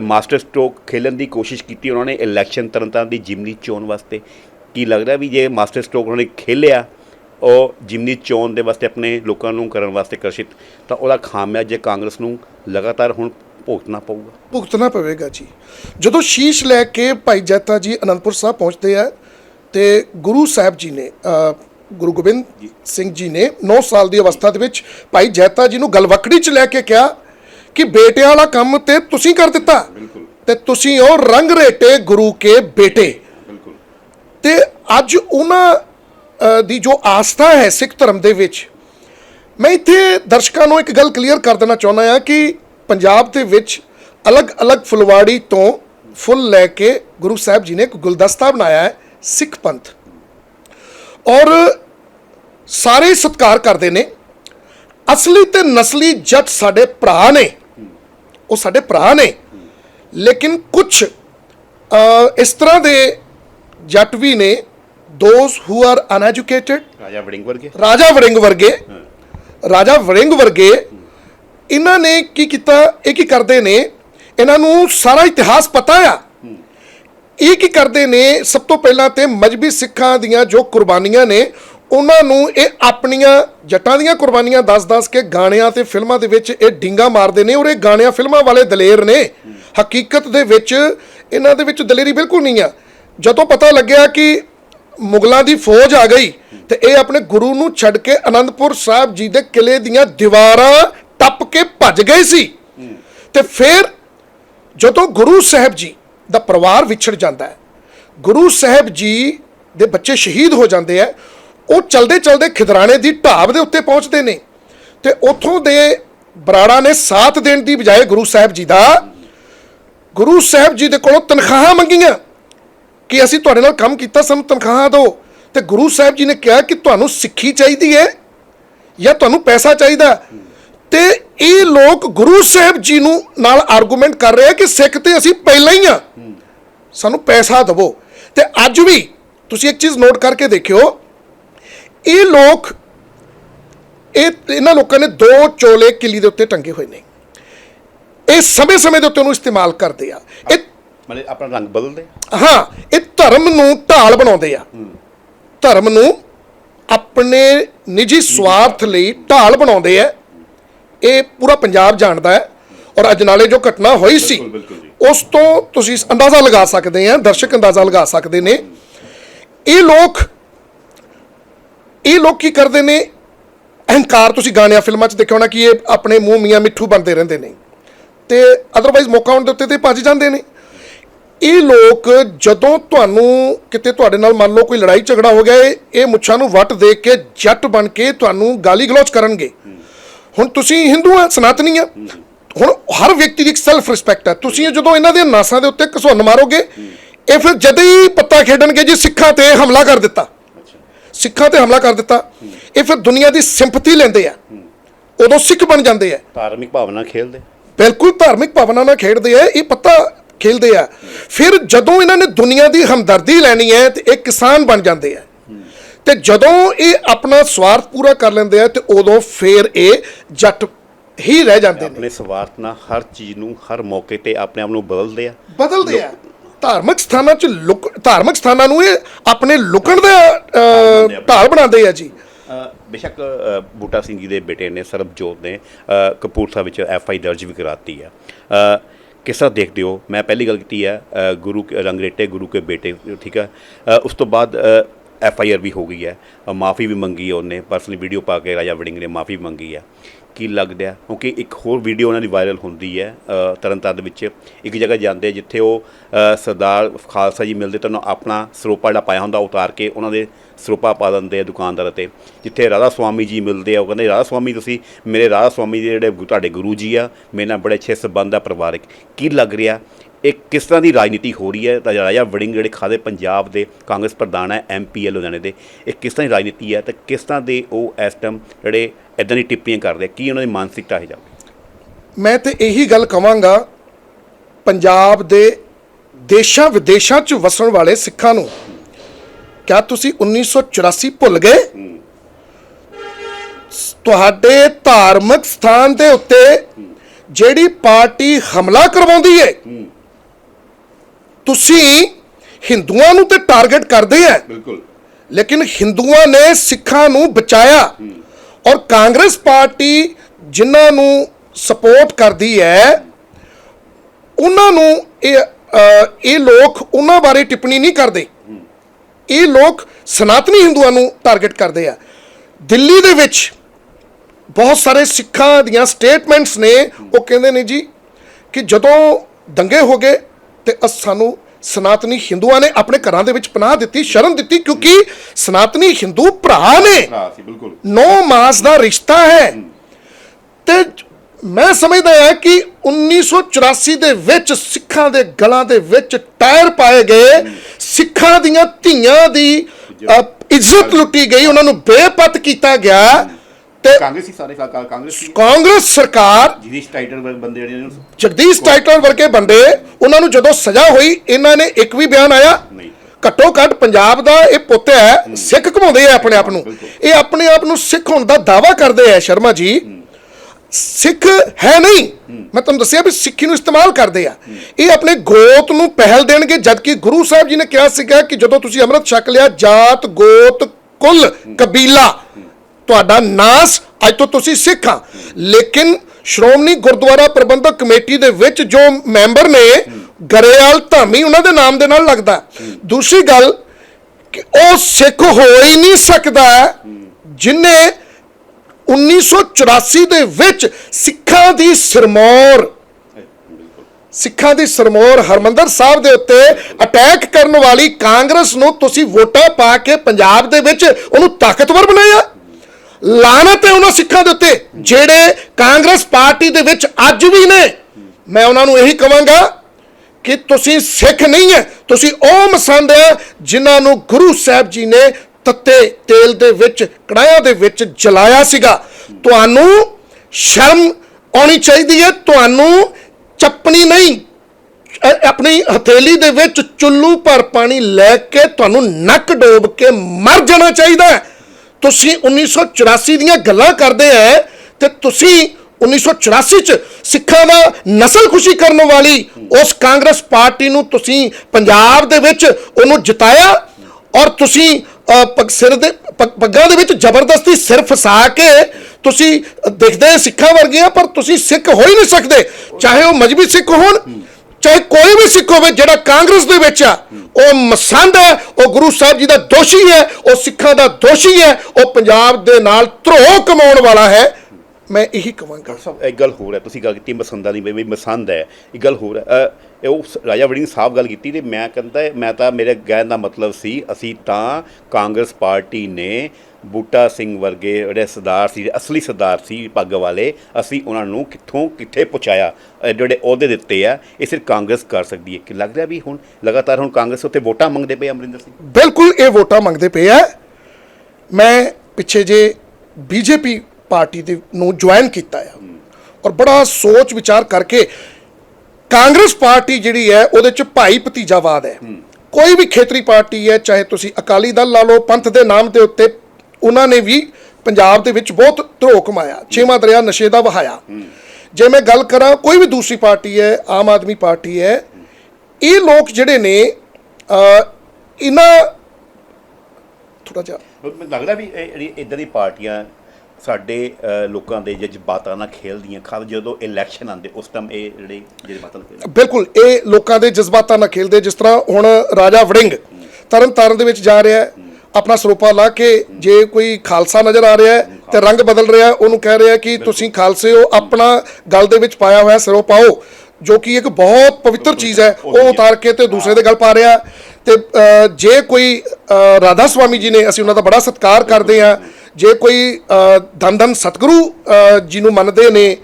[SPEAKER 1] ਮਾਸਟਰ ਸਟ੍ਰੋਕ ਖੇਲਣ ਦੀ ਕੋਸ਼ਿਸ਼ ਕੀਤੀ ਉਹਨਾਂ ਨੇ ਇਲੈਕਸ਼ਨ ਤਰਨਤਾਰਨ ਦੀ ਜਿਮਨੀ ਚੋਣ ਵਾਸਤੇ। ਕੀ ਲੱਗਦਾ ਵੀ ਜੇ ਮਾਸਟਰ ਸਟ੍ਰੋਕ ਉਹਨਾਂ ਨੇ ਖੇਲਿਆ ਉਹ ਜਿਮਨੀ ਚੋਣ ਦੇ ਵਾਸਤੇ ਆਪਣੇ ਲੋਕਾਂ ਨੂੰ ਕਰਨ ਵਾਸਤੇ ਆਕਰਸ਼ਿਤ ਤਾਂ ਉਹਦਾ ਖਾਮਿਆਜਾ ਕਾਂਗਰਸ ਨੂੰ ਲਗਾਤਾਰ ਹੁਣ ਭੁਗਤਣਾ ਪਊਗਾ।
[SPEAKER 2] ਭੁਗਤਣਾ ਪਵੇਗਾ ਜੀ। ਜਦੋਂ ਸ਼ੀਸ਼ ਲੈ ਕੇ ਭਾਈ ਜੈਤਾ ਜੀ ਅਨੰਦਪੁਰ ਸਾਹਿਬ ਪਹੁੰਚਦੇ ਆ ਤੇ ਗੁਰੂ ਸਾਹਿਬ ਜੀ ਨੇ ਗੁਰੂ ਗੋਬਿੰਦ ਸਿੰਘ ਜੀ ਨੇ 9 ਸਾਲ ਦੀ ਅਵਸਥਾ ਦੇ ਵਿੱਚ ਭਾਈ ਜੈਤਾ ਜੀ ਨੂੰ ਗਲਵਕੜੀ 'ਚ ਲੈ ਕੇ ਕਿਹਾ ਕਿ ਬੇਟਿਆਂ ਵਾਲਾ ਕੰਮ ਤੇ ਤੁਸੀਂ ਕਰ ਦਿੱਤਾ। ਤੇ ਤੁਸੀਂ ਉਹ ਰੰਗ ਰੇਟੇ ਗੁਰੂ ਕੇ ਬੇਟੇ। ਤੇ ਅੱਜ ਉਹਨਾਂ ਦੀ ਜੋ ਆਸਥਾ ਹੈ ਸਿੱਖ ਧਰਮ ਦੇ ਵਿੱਚ ਮੈਂ ਇੱਥੇ ਦਰਸ਼ਕਾਂ ਨੂੰ ਇੱਕ ਗੱਲ ਕਲੀਅਰ ਕਰ ਦੇਣਾ ਚਾਹੁੰਦਾ ਹਾਂ ਕਿ ਪੰਜਾਬ ਦੇ ਵਿੱਚ ਅਲੱਗ-ਅਲੱਗ ਫੁਲਵਾੜੀ ਤੋਂ ਫੁੱਲ ਲੈ ਕੇ ਗੁਰੂ ਸਾਹਿਬ ਜੀ ਨੇ ਇੱਕ ਗੁਲਦਸਤਾ ਬਣਾਇਆ ਹੈ ਸਿੱਖ ਪੰਥ। ਔਰ ਸਾਰੇ ਸਤਿਕਾਰ ਕਰਦੇ ਨੇ। ਅਸਲੀ ਤੇ ਨਸਲੀ ਜੱਟ ਸਾਡੇ ਭਰਾ ਨੇ। ਉਹ ਸਾਡੇ ਭਰਾ ਨੇ। ਲੇਕਿਨ ਕੁਝ ਇਸ ਤਰ੍ਹਾਂ ਦੇ ਜੱਟ ਵੀ ਨੇ those who are uneducated
[SPEAKER 1] Raja Warring ਵਰਗੇ।
[SPEAKER 2] ਰਾਜਾ ਵੜਿੰਗ ਵਰਗੇ ਰਾਜਾ ਵੜਿੰਗ ਵਰਗੇ ਇਹਨਾਂ ਨੇ ਕੀ ਕੀਤਾ ਇਹ ਕੀ ਕਰਦੇ ਨੇ ਇਹਨਾਂ ਨੂੰ ਸਾਰਾ ਇਤਿਹਾਸ ਪਤਾ ਆ। ਇਹ ਕੀ ਕਰਦੇ ਨੇ ਸਭ ਤੋਂ ਪਹਿਲਾਂ ਤੇ ਮਜਬੀ ਸਿੱਖਾਂ ਦੀਆਂ ਜੋ ਕੁਰਬਾਨੀਆਂ ਨੇ ਉਹਨਾਂ ਨੂੰ ਇਹ ਆਪਣੀਆਂ ਜੱਟਾਂ ਦੀਆਂ ਕੁਰਬਾਨੀਆਂ ਦੱਸ-ਦੱਸ ਕੇ ਗਾਣਿਆਂ ਤੇ ਫਿਲਮਾਂ ਦੇ ਵਿੱਚ ਇਹ ਡਿੰਗਾ ਮਾਰਦੇ ਨੇ ਔਰ ਇਹ ਗਾਣਿਆਂ ਫਿਲਮਾਂ ਵਾਲੇ ਦਲੇਰ ਨੇ। ਹਕੀਕਤ ਦੇ ਵਿੱਚ ਇਹਨਾਂ ਦੇ ਵਿੱਚ ਦਲੇਰੀ ਬਿਲਕੁਲ ਨਹੀਂ ਆ। ਜਦੋਂ ਪਤਾ ਲੱਗਿਆ ਕਿ ਮੁਗਲਾਂ ਦੀ ਫੌਜ ਆ ਗਈ, ਤੇ ਇਹ ਆਪਣੇ ਗੁਰੂ ਨੂੰ ਛੱਡ ਕੇ ਅਨੰਦਪੁਰ ਸਾਹਿਬ ਜੀ ਦੇ ਕਿਲੇ ਦੀਆਂ ਦੀਵਾਰਾਂ ਟੱਪ ਕੇ ਭੱਜ ਗਏ ਸੀ। ਤੇ ਫਿਰ ਜਦੋਂ ਗੁਰੂ ਸਾਹਿਬ ਜੀ ਦਾ ਪਰਿਵਾਰ ਵਿਛੜ ਜਾਂਦਾ ਹੈ, ਗੁਰੂ ਸਾਹਿਬ ਜੀ ਦੇ ਬੱਚੇ ਸ਼ਹੀਦ ਹੋ ਜਾਂਦੇ ਆ ਉਹ ਚਲਦੇ ਚਲਦੇ ਖਿਦਰਾਣੇ ਦੀ ਢਾਬ ਦੇ ਉੱਤੇ ਪਹੁੰਚਦੇ ਨੇ ਤੇ ਉੱਥੋਂ ਦੇ ਬਰਾੜਾ ਨੇ ਸਾਥ ਦੇਣ ਦੀ ਬਜਾਏ ਗੁਰੂ ਸਾਹਿਬ ਜੀ ਦਾ, ਗੁਰੂ ਸਾਹਿਬ ਜੀ ਦੇ ਕੋਲੋਂ ਤਨਖਾਹਾਂ ਮੰਗੀਆਂ ਕਿ ਅਸੀਂ ਤੁਹਾਡੇ ਨਾਲ ਕੰਮ ਕੀਤਾ, ਸਾਨੂੰ ਤਨਖਾਹਾਂ ਦਿਓ। ਤੇ ਗੁਰੂ ਸਾਹਿਬ ਜੀ ਨੇ ਕਿਹਾ ਕਿ ਤੁਹਾਨੂੰ ਸਿੱਖੀ ਚਾਹੀਦੀ ਹੈ ਜਾਂ ਤੁਹਾਨੂੰ ਪੈਸਾ ਚਾਹੀਦਾ। ਤੇ ਇਹ ਲੋਕ ਗੁਰੂ ਸਾਹਿਬ ਜੀ ਨੂੰ ਨਾਲ ਆਰਗੂਮੈਂਟ ਕਰ ਰਹੇ ਆ ਕਿ ਸਿੱਖ ਤੇ ਅਸੀਂ ਪਹਿਲਾਂ ਹੀ ਆ। ਸਾਨੂੰ ਪੈਸਾ ਦਿਵੋ। ਤੇ ਅੱਜ ਵੀ ਤੁਸੀਂ ਇੱਕ ਚੀਜ਼ ਨੋਟ ਕਰਕੇ ਦੇਖਿਓ ਇਹ ਲੋਕ ਇਹ ਇਹਨਾਂ ਲੋਕਾਂ ਨੇ ਦੋ ਚੋਲੇ ਕਿਲੀ ਦੇ ਉੱਤੇ ਟੰਗੇ ਹੋਏ ਨੇ। ਇਹ ਸਮੇਂ-ਸਮੇਂ ਦੇ ਉੱਤੇ ਉਹਨੂੰ ਇਸਤੇਮਾਲ ਕਰਦੇ ਆ। ਇਹ
[SPEAKER 1] ਮਤਲਬ ਆਪਣਾ ਰੰਗ ਬਦਲਦੇ
[SPEAKER 2] ਹਾਂ ਇਹ ਧਰਮ ਨੂੰ ਢਾਲ ਬਣਾਉਂਦੇ ਆ। ਧਰਮ ਨੂੰ ਆਪਣੇ ਨਿੱਜੀ ਸਵਾਰਥ ਲਈ ਢਾਲ ਬਣਾਉਂਦੇ ਆ। ਇਹ ਪੂਰਾ ਪੰਜਾਬ ਜਾਣਦਾ ਹੈ। ਔਰ ਅਜਨਾਲੇ ਜੋ ਘਟਨਾ ਹੋਈ ਸੀ। ਉਸ ਤੋਂ ਤੁਸੀਂ ਅੰਦਾਜ਼ਾ ਲਗਾ ਸਕਦੇ ਆ ਦਰਸ਼ਕ ਅੰਦਾਜ਼ਾ ਲਗਾ ਸਕਦੇ ਨੇ। ਇਹ ਲੋਕ ਇਹ ਲੋਕ ਕੀ ਕਰਦੇ ਨੇ? ਅਹੰਕਾਰ ਤੁਸੀਂ ਗਾਣਿਆਂ, ਫਿਲਮਾਂ 'ਚ ਦੇਖਿਆ ਹੋਣਾ ਕਿ ਇਹ ਆਪਣੇ ਮੂੰਹ ਮੀਆਂ ਮਿੱਠੂ ਬਣਦੇ ਰਹਿੰਦੇ ਨੇ। ਤੇ ਅਦਰਵਾਈਜ਼ ਮੌਕਾ ਹੋਣ ਦੇ ਉੱਤੇ ਤੇ ਭੱਜ ਜਾਂਦੇ ਨੇ। ਇਹ ਲੋਕ ਜਦੋਂ ਤੁਹਾਨੂੰ ਕਿਤੇ ਤੁਹਾਡੇ ਨਾਲ ਮੰਨ ਲਓ ਕੋਈ ਲੜਾਈ ਝਗੜਾ ਹੋ ਗਿਆ, ਇਹ ਇਹ ਮੁੱਛਾਂ ਨੂੰ ਵੱਟ ਦੇ ਕੇ, ਜੱਟ ਬਣ ਕੇ ਤੁਹਾਨੂੰ ਗਾਲੀ ਗਲੋਚ ਕਰਨਗੇ। ਹੁਣ ਤੁਸੀਂ ਹਿੰਦੂ ਆ, ਸਨਾਤਨੀ ਆ। ਹੁਣ ਹਰ ਵਿਅਕਤੀ ਦੀ ਇੱਕ ਸੈਲਫ ਰਿਸਪੈਕਟ ਹੈ ਤੁਸੀਂ ਜਦੋਂ ਇਹਨਾਂ ਦੇ ਨਾਸਾਂ ਦੇ ਉੱਤੇ ਘਸੁੰਨ ਮਾਰੋਗੇ, ਇਹ ਫਿਰ ਜਦ ਹੀ ਪੱਤਾ ਖੇਡਣਗੇ ਜੀ ਸਿੱਖਾਂ ਤੇ ਹਮਲਾ ਕਰ ਦਿੱਤਾ। ਸਿੱਖਾਂ ਤੇ ਹਮਲਾ ਕਰ ਦਿੱਤਾ। ਇਹ ਫਿਰ ਦੁਨੀਆ ਦੀ ਸਿੰਪਥੀ ਲੈਂਦੇ ਆ। ਉਦੋਂ ਸਿੱਖ ਬਣ ਜਾਂਦੇ ਆ।
[SPEAKER 1] ਧਾਰਮਿਕ ਭਾਵਨਾ ਖੇਲਦੇ।
[SPEAKER 2] ਬਿਲਕੁਲ ਧਾਰਮਿਕ ਭਾਵਨਾ ਨਾਲ ਖੇਡਦੇ ਆ ਇਹ ਪੱਤਾ ਖੇਲਦੇ ਆ। ਫਿਰ ਜਦੋਂ ਇਹਨਾਂ ਨੇ ਦੁਨੀਆ ਦੀ ਹਮਦਰਦੀ ਲੈਣੀ ਹੈ ਤੇ ਇਹ ਕਿਸਾਨ ਬਣ ਜਾਂਦੇ ਆ। ਤੇ ਜਦੋਂ ਇਹ ਆਪਣਾ ਸਵਾਰਥ ਪੂਰਾ ਕਰ ਲੈਂਦੇ ਆ ਤੇ ਉਦੋਂ ਫਿਰ ਇਹ ਜੱਟ ਹੀ ਰਹਿ ਜਾਂਦੇ ਨੇ।
[SPEAKER 1] ਆਪਣੇ ਸਵਾਰਥ ਨਾਲ ਹਰ ਚੀਜ਼ ਨੂੰ ਹਰ ਮੌਕੇ ਤੇ ਆਪਣੇ ਆਪ ਨੂੰ ਬਦਲਦੇ ਆ।
[SPEAKER 2] ਬਦਲਦੇ ਆ। ਧਾਰਮਿਕ ਸਥਾਨਾਂ 'ਚ ਲੁਕ ਧਾਰਮਿਕ ਸਥਾਨਾਂ ਨੂੰ ਇਹ ਆਪਣੇ ਲੁਕਣ ਦਾ ਅ, ਢਾਲ ਬਣਾਉਂਦੇ ਆ ਜੀ।
[SPEAKER 1] ਬੇਸ਼ੱਕ ਬੂਟਾ ਸਿੰਘ ਜੀ ਦੇ ਬੇਟੇ ਨੇ ਸਰਬਜੋਤ ਨੇ ਕਪੂਰਥਲਾ ਵਿੱਚ ਐਫ ਆਈ ਦਰਜ ਵੀ ਕਰਾਤੀ ਆ। ਅ, ਕਿਸ ਤਰ੍ਹਾਂ ਦੇਖਦੇ ਹੋ? ਮੈਂ ਪਹਿਲੀ ਗੱਲ ਕੀਤੀ ਹੈ ਗੁਰੂ ਕੇ ਰੰਗਰੇਟੇ ਗੁਰੂ ਕੇ ਬੇਟੇ ਠੀਕ ਹੈ ਉਸ ਤੋਂ ਬਾਅਦ ਐਫ ਆਈ ਆਰ ਵੀ ਹੋ ਗਈ ਹੈ ਮਾਫੀ ਵੀ ਮੰਗੀ ਉਹਨੇ ਪਰਸਨਲੀ ਵੀਡੀਓ ਪਾ ਕੇ ਰਾਜਾ ਵੜਿੰਗ ਨੇ ਮਾਫੀ ਮੰਗੀ ਹੈ ਕੀ ਲੱਗ ਰਿਹਾ ਕਿਉਂਕਿ ਇੱਕ ਹੋਰ ਵੀਡੀਓ ਉਹਨਾਂ ਦੀ ਵਾਇਰਲ ਹੁੰਦੀ ਹੈ ਅ, ਤਰਨਤਾਰਨ ਵਿੱਚ। ਇੱਕ ਜਗ੍ਹਾ ਜਾਂਦੇ ਜਿੱਥੇ ਉਹ ਸਰਦਾਰ ਖਾਲਸਾ ਜੀ ਮਿਲਦੇ ਤਾਂ ਉਹਨਾਂ ਆਪਣਾ ਸਰੋਪਾ ਜਿਹੜਾ ਪਾਇਆ ਹੁੰਦਾ ਉਤਾਰ ਕੇ ਉਹਨਾਂ ਦੇ ਸਰੋਪਾ ਪਾ ਦਿੰਦੇ ਆ ਦੁਕਾਨਦਾਰ ਤੇ। ਜਿੱਥੇ ਰਾਧਾ ਸਵਾਮੀ ਜੀ ਮਿਲਦੇ ਆ ਉਹ ਕਹਿੰਦੇ ਰਾਧਾ ਸਵਾਮੀ ਤੁਸੀਂ ਮੇਰੇ ਰਾਧਾ ਸਵਾਮੀ ਦੇ ਜਿਹੜੇ ਤੁਹਾਡੇ ਗੁਰੂ ਜੀ ਆ ਮੇਰੇ ਨਾਲ ਬੜੇ ਅੱਛੇ ਸੰਬੰਧ ਆ ਪਰਿਵਾਰਕ। ਕੀ ਲੱਗ ਰਿਹਾ? ਇਹ ਕਿਸ ਤਰ੍ਹਾਂ ਦੀ ਰਾਜਨੀਤੀ ਹੋ ਰਹੀ ਹੈ? ਤਾਂ ਰਾਜਾ ਵੜਿੰਗ ਜਿਹੜੇ ਖਾਦੇ ਪੰਜਾਬ ਦੇ ਕਾਂਗਰਸ ਪ੍ਰਧਾਨ ਹੈ ਐਮਪੀਐਲ ਲੁਧਿਆਣੇ ਦੇ। ਇਹ ਕਿਸ ਤਰ੍ਹਾਂ ਦੀ ਰਾਜਨੀਤੀ ਹੈ? ਤੇ ਕਿਸ ਤਰ੍ਹਾਂ ਦੇ ਉਹ ਇਸ ਟਾਈਮ ਜਿਹੜੇ ਇਦਾਂ ਦੀ ਟਿੱਪਣੀਆਂ ਕਰਦੇ ਆ, ਕੀ ਉਹਨਾਂ ਦੀ ਮਾਨਸਿਕਤਾ ਹੈ ਜਾਵੇ
[SPEAKER 2] ਮੈਂ ਤੇ ਇਹੀ ਗੱਲ ਕਵਾਂਗਾ ਪੰਜਾਬ ਦੇ ਦੇਸ਼ਾਂ ਵਿਦੇਸ਼ਾਂ 'ਚ ਵਸਣ ਵਾਲੇ ਸਿੱਖਾਂ ਨੂੰ। ਕਿਆ ਤੁਸੀਂ 1984 ਭੁੱਲ ਗਏ? ਤੁਹਾਡੇ ਧਾਰਮਿਕ ਸਥਾਨ ਦੇ ਉੱਤੇ ਜਿਹੜੀ ਪਾਰਟੀ ਹਮਲਾ ਕਰਵਾਉਂਦੀ ਹੈ ਤੁਸੀਂ ਹਿੰਦੂਆਂ ਨੂੰ ਤੇ ਟਾਰਗੇਟ ਕਰਦੇ ਆ।
[SPEAKER 1] ਬਿਲਕੁਲ।
[SPEAKER 2] ਲੇਕਿਨ ਹਿੰਦੂਆਂ ਨੇ ਸਿੱਖਾਂ ਨੂੰ ਬਚਾਇਆ। ਔਰ ਕਾਂਗਰਸ ਪਾਰਟੀ ਜਿਨ੍ਹਾਂ ਨੂੰ ਸਪੋਰਟ ਕਰਦੀ ਹੈ, ਉਹਨਾਂ ਨੂੰ ਇਹ ਇਹ ਲੋਕ ਉਹਨਾਂ ਬਾਰੇ ਟਿੱਪਣੀ ਨਹੀਂ ਕਰਦੇ। ਇਹ ਲੋਕ ਸਨਾਤਨੀ ਹਿੰਦੂਆਂ ਨੂੰ ਟਾਰਗੇਟ ਕਰਦੇ ਆ। ਦਿੱਲੀ ਦੇ ਵਿੱਚ ਬਹੁਤ ਸਾਰੇ ਸਿੱਖਾਂ ਦੀਆਂ ਸਟੇਟਮੈਂਟਸ ਨੇ, ਉਹ ਕਹਿੰਦੇ ਨੇ ਜੀ ਕਿ ਜਦੋਂ ਦੰਗੇ ਹੋ ਗਏ ਤੇ ਸਾਨੂੰ ਸਨਾਤਨੀ ਹਿੰਦੂਆਂ ਨੇ ਆਪਣੇ ਘਰਾਂ ਦੇ ਵਿੱਚ ਪਨਾਹ ਦਿੱਤੀ ਸ਼ਰਨ ਦਿੱਤੀ ਕਿਉਂਕਿ ਸਨਾਤਨੀ ਹਿੰਦੂ ਭਰਾ ਨੇ।
[SPEAKER 1] ਹਾਂ ਸੀ ਬਿਲਕੁਲ।
[SPEAKER 2] ਨੌ ਮਾਸ ਦਾ ਰਿਸ਼ਤਾ ਹੈ। ਤੇ ਮੈਂ ਸਮਝਦਾ ਹਾਂ ਕਿ 1984 ਦੇ ਵਿੱਚ ਸਿੱਖਾਂ ਦੇ ਗਲਾਂ ਦੇ ਵਿੱਚ ਟਾਇਰ ਪਾਏ ਗਏ। ਸਿੱਖਾਂ ਦੀਆਂ ਧੀਆਂ ਦੀ ਅ, ਇੱਜ਼ਤ ਲੁੱਟੀ ਗਈ ਉਹਨਾਂ ਨੂੰ ਬੇਪਤ ਕੀਤਾ ਗਿਆ। ਤੇ
[SPEAKER 1] ਕਾਂਗਰਸੀ ਸਾਰੇ ਕਾਂਗਰਸੀ
[SPEAKER 2] ਕਾਂਗਰਸ ਸਰਕਾਰ
[SPEAKER 1] ਜਿਹਦੀ ਸਟਾਈਟਰ ਬੰਦੇ ਜਿਹੜੇ ਨੇ
[SPEAKER 2] ਜਗਦੀਸ਼ ਟਾਈਟਲ ਵਰਗੇ ਬੰਦੇ ਉਹਨਾਂ ਨੂੰ ਜਦੋਂ ਸਜ਼ਾ ਹੋਈ ਇਹਨਾਂ ਨੇ ਇੱਕ ਵੀ ਬਿਆਨ ਆਇਆ।
[SPEAKER 1] ਨਹੀਂ।
[SPEAKER 2] ਘੱਟੋ ਘੱਟ ਪੰਜਾਬ ਦਾ ਇਹ ਪੁੱਤ ਹੈ ਸਿੱਖ ਘਮਾਉਂਦੇ ਆ ਆਪਣੇ ਆਪ ਨੂੰ। ਇਹ ਆਪਣੇ ਆਪ ਨੂੰ ਸਿੱਖ ਹੋਣ ਦਾ ਦਾਵਾ ਕਰਦੇ ਆ ਸ਼ਰਮਾ ਜੀ। ਸਿੱਖ ਹੈ ਨਹੀਂ। ਮੈਂ ਤੁਹਾਨੂੰ ਦੱਸਿਆ ਵੀ ਸਿੱਖੀ ਨੂੰ ਇਸਤੇਮਾਲ ਕਰਦੇ ਆ। ਇਹ ਆਪਣੇ ਗੋਤ ਨੂੰ ਪਹਿਲ ਦੇਣਗੇ ਜਦਕਿ ਗੁਰੂ ਸਾਹਿਬ ਜੀ ਨੇ ਕਿਹਾ ਸੀਗਾ ਕਿ ਜਦੋਂ ਤੁਸੀਂ ਅੰਮ੍ਰਿਤ ਛਕ ਲਿਆ ਜਾਤ ਗੋਤ ਕੁੱਲ ਕਬੀਲਾ। ਤੁਹਾਡਾ ਨਾਸ ਅੱਜ ਤੋਂ ਤੁਸੀਂ ਸਿੱਖ ਆ। ਲੇਕਿਨ ਸ਼੍ਰੋਮਣੀ ਗੁਰਦੁਆਰਾ ਪ੍ਰਬੰਧਕ ਕਮੇਟੀ ਦੇ ਵਿੱਚ ਜੋ ਮੈਂਬਰ ਨੇ, ਗਰੇਵਾਲ ਧਾਮੀ, ਉਹਨਾਂ ਦੇ ਨਾਮ ਦੇ ਨਾਲ ਲੱਗਦਾ। ਦੂਸਰੀ ਗੱਲ ਕਿ ਉਹ ਸਿੱਖ ਹੋ ਹੀ ਨਹੀਂ ਸਕਦਾ, ਜਿਨੇ 1984 ਦੇ ਵਿੱਚ ਸਿੱਖਾਂ ਦੀ ਸਿਰਮੌਰ, ਸਿੱਖਾਂ ਦੀ ਸਰਮੌਰ ਹਰਮੰਦਰ ਸਾਹਿਬ ਦੇ ਉੱਤੇ ਅਟੈਕ ਕਰਨ ਵਾਲੀ ਕਾਂਗਰਸ ਨੂੰ ਤੁਸੀਂ ਵੋਟਾਂ ਪਾ ਕੇ ਪੰਜਾਬ ਦੇ ਵਿੱਚ ਉਹਨੂੰ ਤਾਕਤਵਰ ਬਣਾਇਆ। ਲਾਨਤ ਹੈ ਉਹਨਾਂ ਸਿੱਖਾਂ ਦੇ ਉੱਤੇ, ਜਿਹੜੇ ਕਾਂਗਰਸ ਪਾਰਟੀ ਦੇ ਵਿੱਚ ਅੱਜ ਵੀ ਨੇ। ਮੈਂ ਉਹਨਾਂ ਨੂੰ ਇਹੀ ਕਵਾਂਗਾ ਕਿ ਤੁਸੀਂ ਸਿੱਖ ਨਹੀਂ ਹੈ, ਤੁਸੀਂ ਉਹ ਮਸੰਦ ਹੈ ਜਿਨ੍ਹਾਂ ਨੂੰ ਗੁਰੂ ਸਾਹਿਬ ਜੀ ਨੇ ਤੱਤੇ ਤੇਲ ਦੇ ਵਿੱਚ ਕੜਾਇਆ ਦੇ ਵਿੱਚ ਜਲਾਇਆ ਸੀਗਾ। ਤੁਹਾਨੂੰ ਸ਼ਰਮ ਆਉਣੀ ਚਾਹੀਦੀ ਹੈ, ਤੁਹਾਨੂੰ ਚੱਪਣੀ ਨਹੀਂ। ਆਪਣੀ ਹਥੇਲੀ ਦੇ ਵਿੱਚ ਚੁੱਲੂ ਭਰ ਪਾਣੀ ਲੈ ਕੇ ਤੁਹਾਨੂੰ ਨੱਕ ਡੋਬ ਕੇ ਮਰ ਜਾਣਾ ਚਾਹੀਦਾ ਹੈ। ਤੁਸੀਂ 1984 ਦੀਆਂ ਗੱਲਾਂ ਕਰਦੇ ਆ ਤੇ ਤੁਸੀਂ 1984 ਚ ਸਿੱਖਾਂ ਦਾ ਨਸਲ ਖੁਸ਼ੀ ਕਰਨ ਵਾਲੀ ਉਸ ਕਾਂਗਰਸ ਪਾਰਟੀ ਨੂੰ ਤੁਸੀਂ ਪੰਜਾਬ ਦੇ ਵਿੱਚ ਉਹਨੂੰ ਜਿਤਾਇਆ ਔਰ ਤੁਸੀਂ ਪੱਗ ਸਿਰ ਦੇ, ਪੱਗਾਂ ਦੇ ਵਿੱਚ ਜ਼ਬਰਦਸਤੀ ਸਿਰ ਫਸਾ ਕੇ ਤੁਸੀਂ ਦਿਖਦੇ ਸਿੱਖਾਂ ਵਰਗੇ ਆ ਪਰ ਤੁਸੀਂ ਸਿੱਖ ਹੋ ਹੀ ਨਹੀਂ ਸਕਦੇ। ਚਾਹੇ ਉਹ ਮਜਬੀ ਸਿੱਖ ਹੋਣ, ਚਾਹੇ ਕੋਈ ਵੀ ਸਿੱਖ ਹੋਵੇ ਜਿਹੜਾ ਕਾਂਗਰਸ ਦੇ ਵਿੱਚ ਆ ਉਹ ਮਸੰਦ ਹੈ, ਉਹ ਗੁਰੂ ਸਾਹਿਬ ਜੀ ਦਾ ਦੋਸ਼ੀ ਹੈ, ਉਹ ਸਿੱਖਾਂ ਦਾ ਦੋਸ਼ੀ ਹੈ, ਉਹ ਪੰਜਾਬ ਦੇ ਨਾਲ ਧਰੋਹ ਕਮਾਉਣ ਵਾਲਾ ਹੈ। ਮੈਂ ਇਹੀ ਕਵਾਂਗਾ।
[SPEAKER 1] ਡਾਕਟਰ ਇੱਕ ਗੱਲ ਹੋਰ ਹੈ, ਤੁਸੀਂ ਗੱਲ ਕੀਤੀ ਮਸੰਦਾਂ ਦੀ, ਵੀ ਮਸੰਦ ਹੈ। ਇਹ ਗੱਲ ਹੋਰ ਹੈ ਇਹ ਉਹ ਰਾਜਾ ਵੜਿੰਗ ਸਾਹਿਬ ਗੱਲ ਕੀਤੀ ਤੇ ਮੈਂ ਕਹਿੰਦਾ, ਮੈਂ ਤਾਂ ਮੇਰੇ ਕਹਿਣ ਦਾ ਮਤਲਬ ਸੀ, ਅਸੀਂ ਤਾਂ ਕਾਂਗਰਸ ਪਾਰਟੀ ਨੇ ਬੂਟਾ ਸਿੰਘ ਵਰਗੇ ਜਿਹੜੇ ਸਰਦਾਰ ਸੀ ਅਸਲੀ ਸਰਦਾਰ ਸੀ ਪੱਗ ਵਾਲੇ ਅਸੀਂ ਉਹਨਾਂ ਨੂੰ ਕਿੱਥੋਂ ਕਿੱਥੇ ਪਹੁੰਚਾਇਆ? ਇਹ ਜਿਹੜੇ ਅਹੁਦੇ ਦਿੱਤੇ ਆ ਇਹ ਸਿਰਫ ਕਾਂਗਰਸ ਕਰ ਸਕਦੀ ਹੈ। ਕਿ ਲੱਗ ਰਿਹਾ ਵੀ ਹੁਣ ਲਗਾਤਾਰ ਹੁਣ ਕਾਂਗਰਸ ਉੱਤੇ ਵੋਟਾਂ ਮੰਗਦੇ ਪਏ ਅਮਰਿੰਦਰ ਸਿੰਘ?
[SPEAKER 2] ਬਿਲਕੁਲ ਇਹ ਵੋਟਾਂ ਮੰਗਦੇ ਪਏ ਆ। ਮੈਂ ਪਿੱਛੇ ਜੇ ਬੀਜੇਪੀ ਪਾਰਟੀ ਦੇ ਨੂੰ ਜੁਆਇਨ ਕੀਤਾ ਆ ਔਰ ਬੜਾ ਸੋਚ ਵਿਚਾਰ ਕਰਕੇ ਕਾਂਗਰਸ ਪਾਰਟੀ ਜਿਹੜੀ ਹੈ ਉਹਦੇ ਚ ਭਾਈ ਭਤੀਜਾਵਾਦ ਹੈ। ਕੋਈ ਵੀ ਖੇਤਰੀ ਪਾਰਟੀ ਹੈ ਚਾਹੇ ਤੁਸੀਂ ਅਕਾਲੀ ਦਲ ਲਾ ਲਓ ਪੰਥ ਦੇ ਨਾਮ ਦੇ ਉੱਤੇ ਉਹਨਾਂ ਨੇ ਵੀ ਪੰਜਾਬ ਦੇ ਵਿੱਚ ਬਹੁਤ ਧਰੋਹ ਕਮਾਇਆ ਛੇਵਾਂ ਦਰਿਆ ਨਸ਼ੇ ਦਾ ਵਹਾਇਆ। ਜੇ ਮੈਂ ਗੱਲ ਕਰਾਂ ਕੋਈ ਵੀ ਦੂਸਰੀ ਪਾਰਟੀ ਹੈ ਆਮ ਆਦਮੀ ਪਾਰਟੀ ਹੈ ਇਹ ਲੋਕ ਜਿਹੜੇ ਨੇ ਇਹਨਾਂ ਥੋੜਾ ਜਿਹਾ
[SPEAKER 1] ਮੈਨੂੰ ਲੱਗਦਾ ਵੀ ਇਦਾਂ ਦੀ ਪਾਰਟੀਆਂ ਸਾਡੇ ਲੋਕਾਂ ਦੇ ਜਜ਼ਬਾਤਾਂ ਨਾਲ ਖੇਲਦੀਆਂ ਖਾਸ ਜਦੋਂ ਇਲੈਕਸ਼ਨ ਆਉਂਦੇ ਉਸ ਟਾਈਮ ਇਹ ਜਿਹੜੇ ਜਜ਼ਬਾਤਾਂ ਨਾਲ
[SPEAKER 2] ਬਿਲਕੁਲ ਇਹ ਲੋਕਾਂ ਦੇ ਜਜ਼ਬਾਤਾਂ ਨਾਲ ਖੇਲਦੇ ਜਿਸ ਤਰ੍ਹਾਂ ਹੁਣ ਰਾਜਾ ਵੜਿੰਗ ਤਰਨ ਤਾਰਨ ਦੇ ਵਿੱਚ ਜਾ ਰਿਹਾ ਹੈ ਆਪਣਾ ਸਰੋਪਾ ਲਾ ਕੇ ਜੇ ਕੋਈ ਖਾਲਸਾ ਨਜ਼ਰ ਆ ਰਿਹਾ ਹੈ ਤੇ ਰੰਗ ਬਦਲ ਰਿਹਾ ਹੈ, ਉਹਨੂੰ ਕਹਿ ਰਿਹਾ ਕਿ ਤੁਸੀਂ ਖਾਲਸੇ ਹੋ ਆਪਣਾ ਗਲ ਦੇ ਵਿੱਚ ਪਾਇਆ ਹੋਇਆ ਸਿਰੋਂ ਪਾਓ ਜੋ ਕਿ ਇੱਕ ਬਹੁਤ ਪਵਿੱਤਰ ਚੀਜ਼ ਹੈ ਉਹ ਉਤਾਰ ਕੇ ਤੇ ਦੂਸਰੇ ਦੇ ਗਲ ਪਾ ਰਿਹਾ। ਤੇ ਜੇ ਕੋਈ ਰਾਧਾ ਸਵਾਮੀ ਜੀ ਨੇ ਅਸੀਂ ਉਹਨਾਂ ਦਾ ਬੜਾ ਸਤਿਕਾਰ ਕਰਦੇ ਹਾਂ। ਜੇ ਕੋਈ ਧੰਨ ਧੰਨ ਸਤਿਗੁਰੂ ਜੀ ਨੂੰ ਮੰਨਦੇ ਨੇ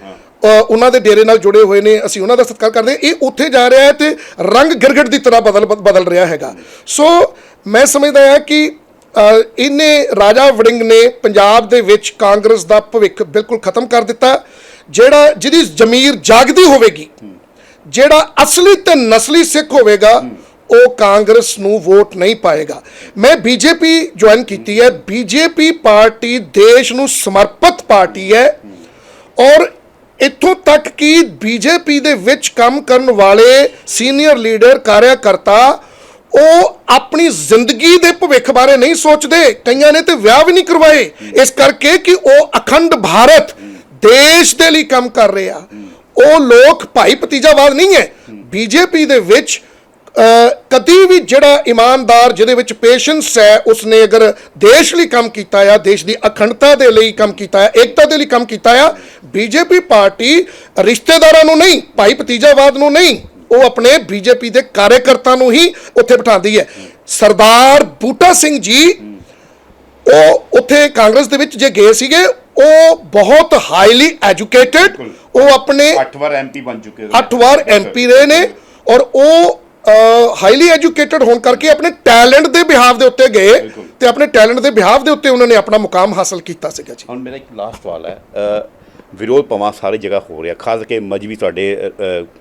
[SPEAKER 2] ਉਹਨਾਂ ਦੇ ਡੇਰੇ ਨਾਲ ਜੁੜੇ ਹੋਏ ਨੇ ਅਸੀਂ ਉਹਨਾਂ ਦਾ ਸਤਿਕਾਰ ਕਰਦੇ ਹਾਂ। ਇਹ ਉੱਥੇ ਜਾ ਰਿਹਾ ਹੈ ਤੇ ਰੰਗ ਗਿਰਗਟ ਦੀ ਤਰ੍ਹਾਂ ਬਦਲ ਬਦਲ ਰਿਹਾ ਹੈਗਾ। ਸੋ ਮੈਂ ਸਮਝਦਾ ਹਾਂ ਕਿ ਇਹਨੇ ਰਾਜਾ ਵੜਿੰਗ ਨੇ ਪੰਜਾਬ ਦੇ ਵਿੱਚ ਕਾਂਗਰਸ ਦਾ ਭਵਿੱਖ ਬਿਲਕੁਲ ਖਤਮ ਕਰ ਦਿੱਤਾ, ਜਿਹੜਾ ਜਿਹਦੀ ਜ਼ਮੀਰ ਜਾਗਦੀ ਹੋਵੇਗੀ, ਜਿਹੜਾ ਅਸਲੀ ਤੇ ਨਸਲੀ ਸਿੱਖ ਹੋਵੇਗਾ, ਉਹ ਕਾਂਗਰਸ ਨੂੰ ਵੋਟ ਨਹੀਂ ਪਾਏਗਾ। ਮੈਂ ਬੀਜੇਪੀ ਜੁਆਇਨ ਕੀਤੀ ਹੈ, ਬੀਜੇਪੀ ਪਾਰਟੀ ਦੇਸ਼ ਨੂੰ ਸਮਰਪਿਤ ਪਾਰਟੀ ਹੈ, ਔਰ ਇੱਥੋਂ ਤੱਕ ਕਿ ਬੀਜੇਪੀ ਦੇ ਵਿੱਚ ਕੰਮ ਕਰਨ ਵਾਲੇ ਸੀਨੀਅਰ ਲੀਡਰ, ਕਾਰਿਆਕਰਤਾ ਉਹ ਆਪਣੀ ਜ਼ਿੰਦਗੀ ਦੇ ਭਵਿੱਖ ਬਾਰੇ ਨਹੀਂ ਸੋਚਦੇ। ਕਈਆਂ ਨੇ ਤੇ ਵਿਆਹ ਵੀ ਨਹੀਂ ਕਰਵਾਏ। ਇਸ ਕਰਕੇ ਕਿ ਉਹ ਅਖੰਡ ਭਾਰਤ ਦੇਸ਼ ਦੇ ਲਈ ਕੰਮ ਕਰ ਰਹੇ ਆ। ਉਹ ਲੋਕ ਭਾਈ ਭਤੀਜਾਵਾਦ ਨਹੀਂ ਹੈ। ਬੀਜੇਪੀ ਦੇ ਵਿੱਚ ਕਦੀ ਵੀ ਜਿਹੜਾ ਇਮਾਨਦਾਰ ਜਿਹਦੇ ਵਿੱਚ ਪੇਸ਼ੈਂਸ ਹੈ, ਉਸਨੇ ਅਗਰ ਦੇਸ਼ ਲਈ ਕੰਮ ਕੀਤਾ ਆ, ਦੇਸ਼ ਦੀ ਅਖੰਡਤਾ ਦੇ ਲਈ ਕੰਮ ਕੀਤਾ ਆ, ਏਕਤਾ ਦੇ ਲਈ ਕੰਮ ਕੀਤਾ ਆ ਬੀਜੇਪੀ ਪਾਰਟੀ ਰਿਸ਼ਤੇਦਾਰਾਂ ਨੂੰ ਨਹੀਂ, ਭਾਈ ਭਤੀਜਾਵਾਦ ਨੂੰ ਨਹੀਂ। ਉਹ ਆਪਣੇ ਬੀਜੇਪੀ ਦੇ ਕਾਰਜਕਰਤਾ ਨੂੰ ਹੀ ਉੱਥੇ ਬਿਠਾਉਂਦੀ ਹੈ। ਸਰਦਾਰ ਬੂਟਾ ਸਿੰਘ ਜੀ ਉਹ ਉੱਥੇ ਕਾਂਗਰਸ ਦੇ ਵਿੱਚ ਜੇ ਗਏ ਸੀਗੇ ਉਹ ਬਹੁਤ ਹਾਈਲੀ ਐਜੂਕੇਟਿਡ ਉਹ ਆਪਣੇ
[SPEAKER 3] 8 ਵਾਰ ਐਮਪੀ ਬਣ ਚੁੱਕੇ ਨੇ
[SPEAKER 2] 8 ਵਾਰ ਐਮਪੀ ਰਹੇ ਨੇ ਔਰ ਉਹ ਹਾਈਲੀ ਐਜੂਕੇਟਿਡ ਹੋਣ ਕਰਕੇ ਆਪਣੇ ਟੈਲੈਂਟ ਦੇ ਬਿਹਾਵ ਦੇ ਉੱਤੇ ਗਏ ਤੇ ਆਪਣੇ ਟੈਲੈਂਟ ਦੇ ਬਿਹਾਵ ਦੇ ਉੱਤੇ ਉਹਨਾਂ ਨੇ ਆਪਣਾ ਮੁਕਾਮ ਹਾਸਲ ਕੀਤਾ ਸੀਗਾ ਜੀ।
[SPEAKER 1] ਹੁਣ ਮੇਰਾ ਇੱਕ ਲਾਸਟ ਸਵਾਲ ਹੈ। ਵਿਰੋਧ ਪਵਾ ਸਾਰੀ ਜਗ੍ਹਾ ਹੋ ਰਿਹਾ, ਖਾਸ ਕਰਕੇ ਮਜਬੀ ਤੁਹਾਡੇ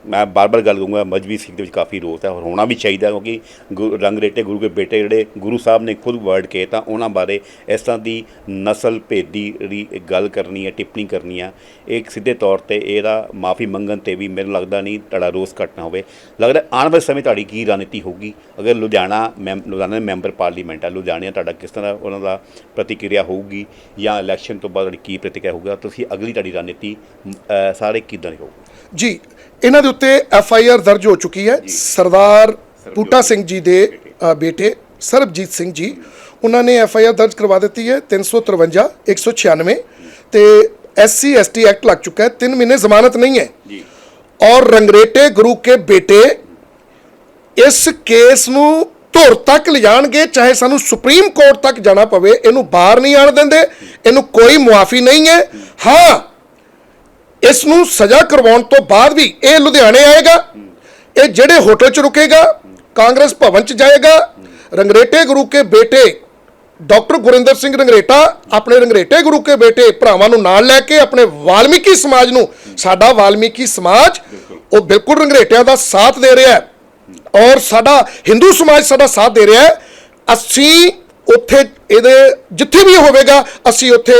[SPEAKER 1] ਮੈਂ ਬਾਰ-ਬਾਰ ਗੱਲ ਕਰੂੰਗਾ, ਮਜਬੀ ਸਿੱਖ ਦੇ ਵਿੱਚ ਕਾਫੀ ਰੋਸ ਹੈ ਔਰ ਹੋਣਾ ਵੀ ਚਾਹੀਦਾ ਕਿਉਂਕਿ ਰੰਗ ਰੇਟੇ, ਗੁਰੂ ਕੇ ਬੇਟੇ ਜਿਹੜੇ ਗੁਰੂ ਸਾਹਿਬ ਨੇ ਖੁਦ ਵਰਡ ਕਹੇ ਤਾਂ ਉਹਨਾਂ ਬਾਰੇ ਇਸ ਤਰ੍ਹਾਂ ਦੀ ਨਸਲ ਭੇਦੀ ਜਿਹੜੀ ਗੱਲ ਕਰਨੀ ਹੈ, ਟਿੱਪਣੀ ਕਰਨੀ ਹੈ ਇੱਕ ਸਿੱਧੇ ਤੌਰ ਤੇ ਇਹਦਾ ਮਾਫੀ ਮੰਗਣ ਤੇ ਵੀ ਮੈਨੂੰ ਲੱਗਦਾ ਨਹੀਂ ਤੁਹਾਡਾ ਰੋਸ ਘਟਣਾ ਹੋਵੇ। ਲੱਗਦਾ ਆਉਣ ਵਾਲੇ ਸਮੇਂ ਤੁਹਾਡੀ ਕੀ ਰਣਨੀਤੀ ਹੋਊਗੀ? ਅਗਰ ਲੁਧਿਆਣਾ ਮੈਂਬ ਲੁਧਿਆਣਾ ਦੇ ਮੈਂਬਰ ਪਾਰਲੀਮੈਂਟ ਆ ਲੁਧਿਆਣੇ ਤੁਹਾਡਾ ਕਿਸ ਤਰ੍ਹਾਂ ਉਹਨਾਂ ਦਾ ਪ੍ਰਤੀਕਿਰਿਆ ਹੋਊਗੀ ਜਾਂ ਇਲੈਕਸ਼ਨ ਤੋਂ ਬਾਅਦ ਤੁਹਾਡੀ ਕੀ ਪ੍ਰਤੀਕਿਰਿਆ ਹੋਊਗਾ? ਤੁਸੀਂ ਅਗਲੀ ਤੁਹਾਡੀ ਰਣਨੀਤੀ ਸਾਰੇ ਕਿੱਦਾਂ ਦੀ ਹੋਊਗੀ?
[SPEAKER 2] ਜੀ ਇਹਨਾਂ ਦੇ ਉੱਤੇ ਐਫ ਆਈ ਆਰ ਦਰਜ ਹੋ ਚੁੱਕੀ ਹੈ। ਸਰਦਾਰ ਬੂਟਾ ਸਿੰਘ ਜੀ ਦੇ ਬੇਟੇ। ਸਰਬਜੀਤ ਸਿੰਘ ਜੀ। ਉਹਨਾਂ ਨੇ ਐਫ ਆਈ ਆਰ ਦਰਜ ਕਰਵਾ ਦਿੱਤੀ ਹੈ 353 196 ਤੇ S C S T act ਲੱਗ ਚੁੱਕਾ ਹੈ 3 ਮਹੀਨੇ ਜ਼ਮਾਨਤ ਨਹੀਂ ਹੈ।
[SPEAKER 1] ਜੀ।
[SPEAKER 2] ਔਰ ਰੰਗਰੇਟੇ ਗੁਰੂ ਕੇ ਬੇਟੇ ਇਸ ਕੇਸ ਨੂੰ ਧੁਰ ਤੱਕ ਲਿਜਾਣਗੇ ਚਾਹੇ ਸਾਨੂੰ ਸੁਪਰੀਮ ਕੋਰਟ ਤੱਕ ਜਾਣਾ ਪਵੇ ਇਹਨੂੰ ਬਾਹਰ ਨਹੀਂ ਆਣ ਦਿੰਦੇ ਇਹਨੂੰ ਕੋਈ ਮੁਆਫੀ ਨਹੀਂ ਹੈ। ਹਾਂ ਇਸ ਨੂੰ ਸਜ਼ਾ ਕਰਵਾਉਣ ਤੋਂ ਬਾਅਦ ਵੀ ਇਹ ਲੁਧਿਆਣੇ ਆਏਗਾ, ਇਹ ਜਿਹੜੇ ਹੋਟਲ 'ਚ ਰੁਕੇਗਾ, ਕਾਂਗਰਸ ਭਵਨ 'ਚ ਜਾਏਗਾ, ਰੰਗਰੇਟੇ ਗੁਰੂ ਕੇ ਬੇਟੇ ਡਾਕਟਰ ਗੁਰਿੰਦਰ ਸਿੰਘ ਰੰਗਰੇਟਾ ਆਪਣੇ ਰੰਗਰੇਟੇ ਗੁਰੂ ਕੇ ਬੇਟੇ ਭਰਾਵਾਂ ਨੂੰ ਨਾਲ ਲੈ ਕੇ ਆਪਣੇ ਵਾਲਮੀਕੀ ਸਮਾਜ ਨੂੰ, ਸਾਡਾ ਵਾਲਮੀਕੀ ਸਮਾਜ ਉਹ ਬਿਲਕੁਲ ਰੰਗਰੇਟਿਆਂ ਦਾ ਸਾਥ ਦੇ ਰਿਹਾ ਹੈ ਔਰ ਸਾਡਾ ਹਿੰਦੂ ਸਮਾਜ ਸਾਡਾ ਸਾਥ ਦੇ ਰਿਹਾ ਹੈ। ਅਸੀਂ ਉੱਥੇ ਇਹਦੇ ਜਿੱਥੇ ਵੀ ਹੋਵੇਗਾ, ਅਸੀਂ ਉੱਥੇ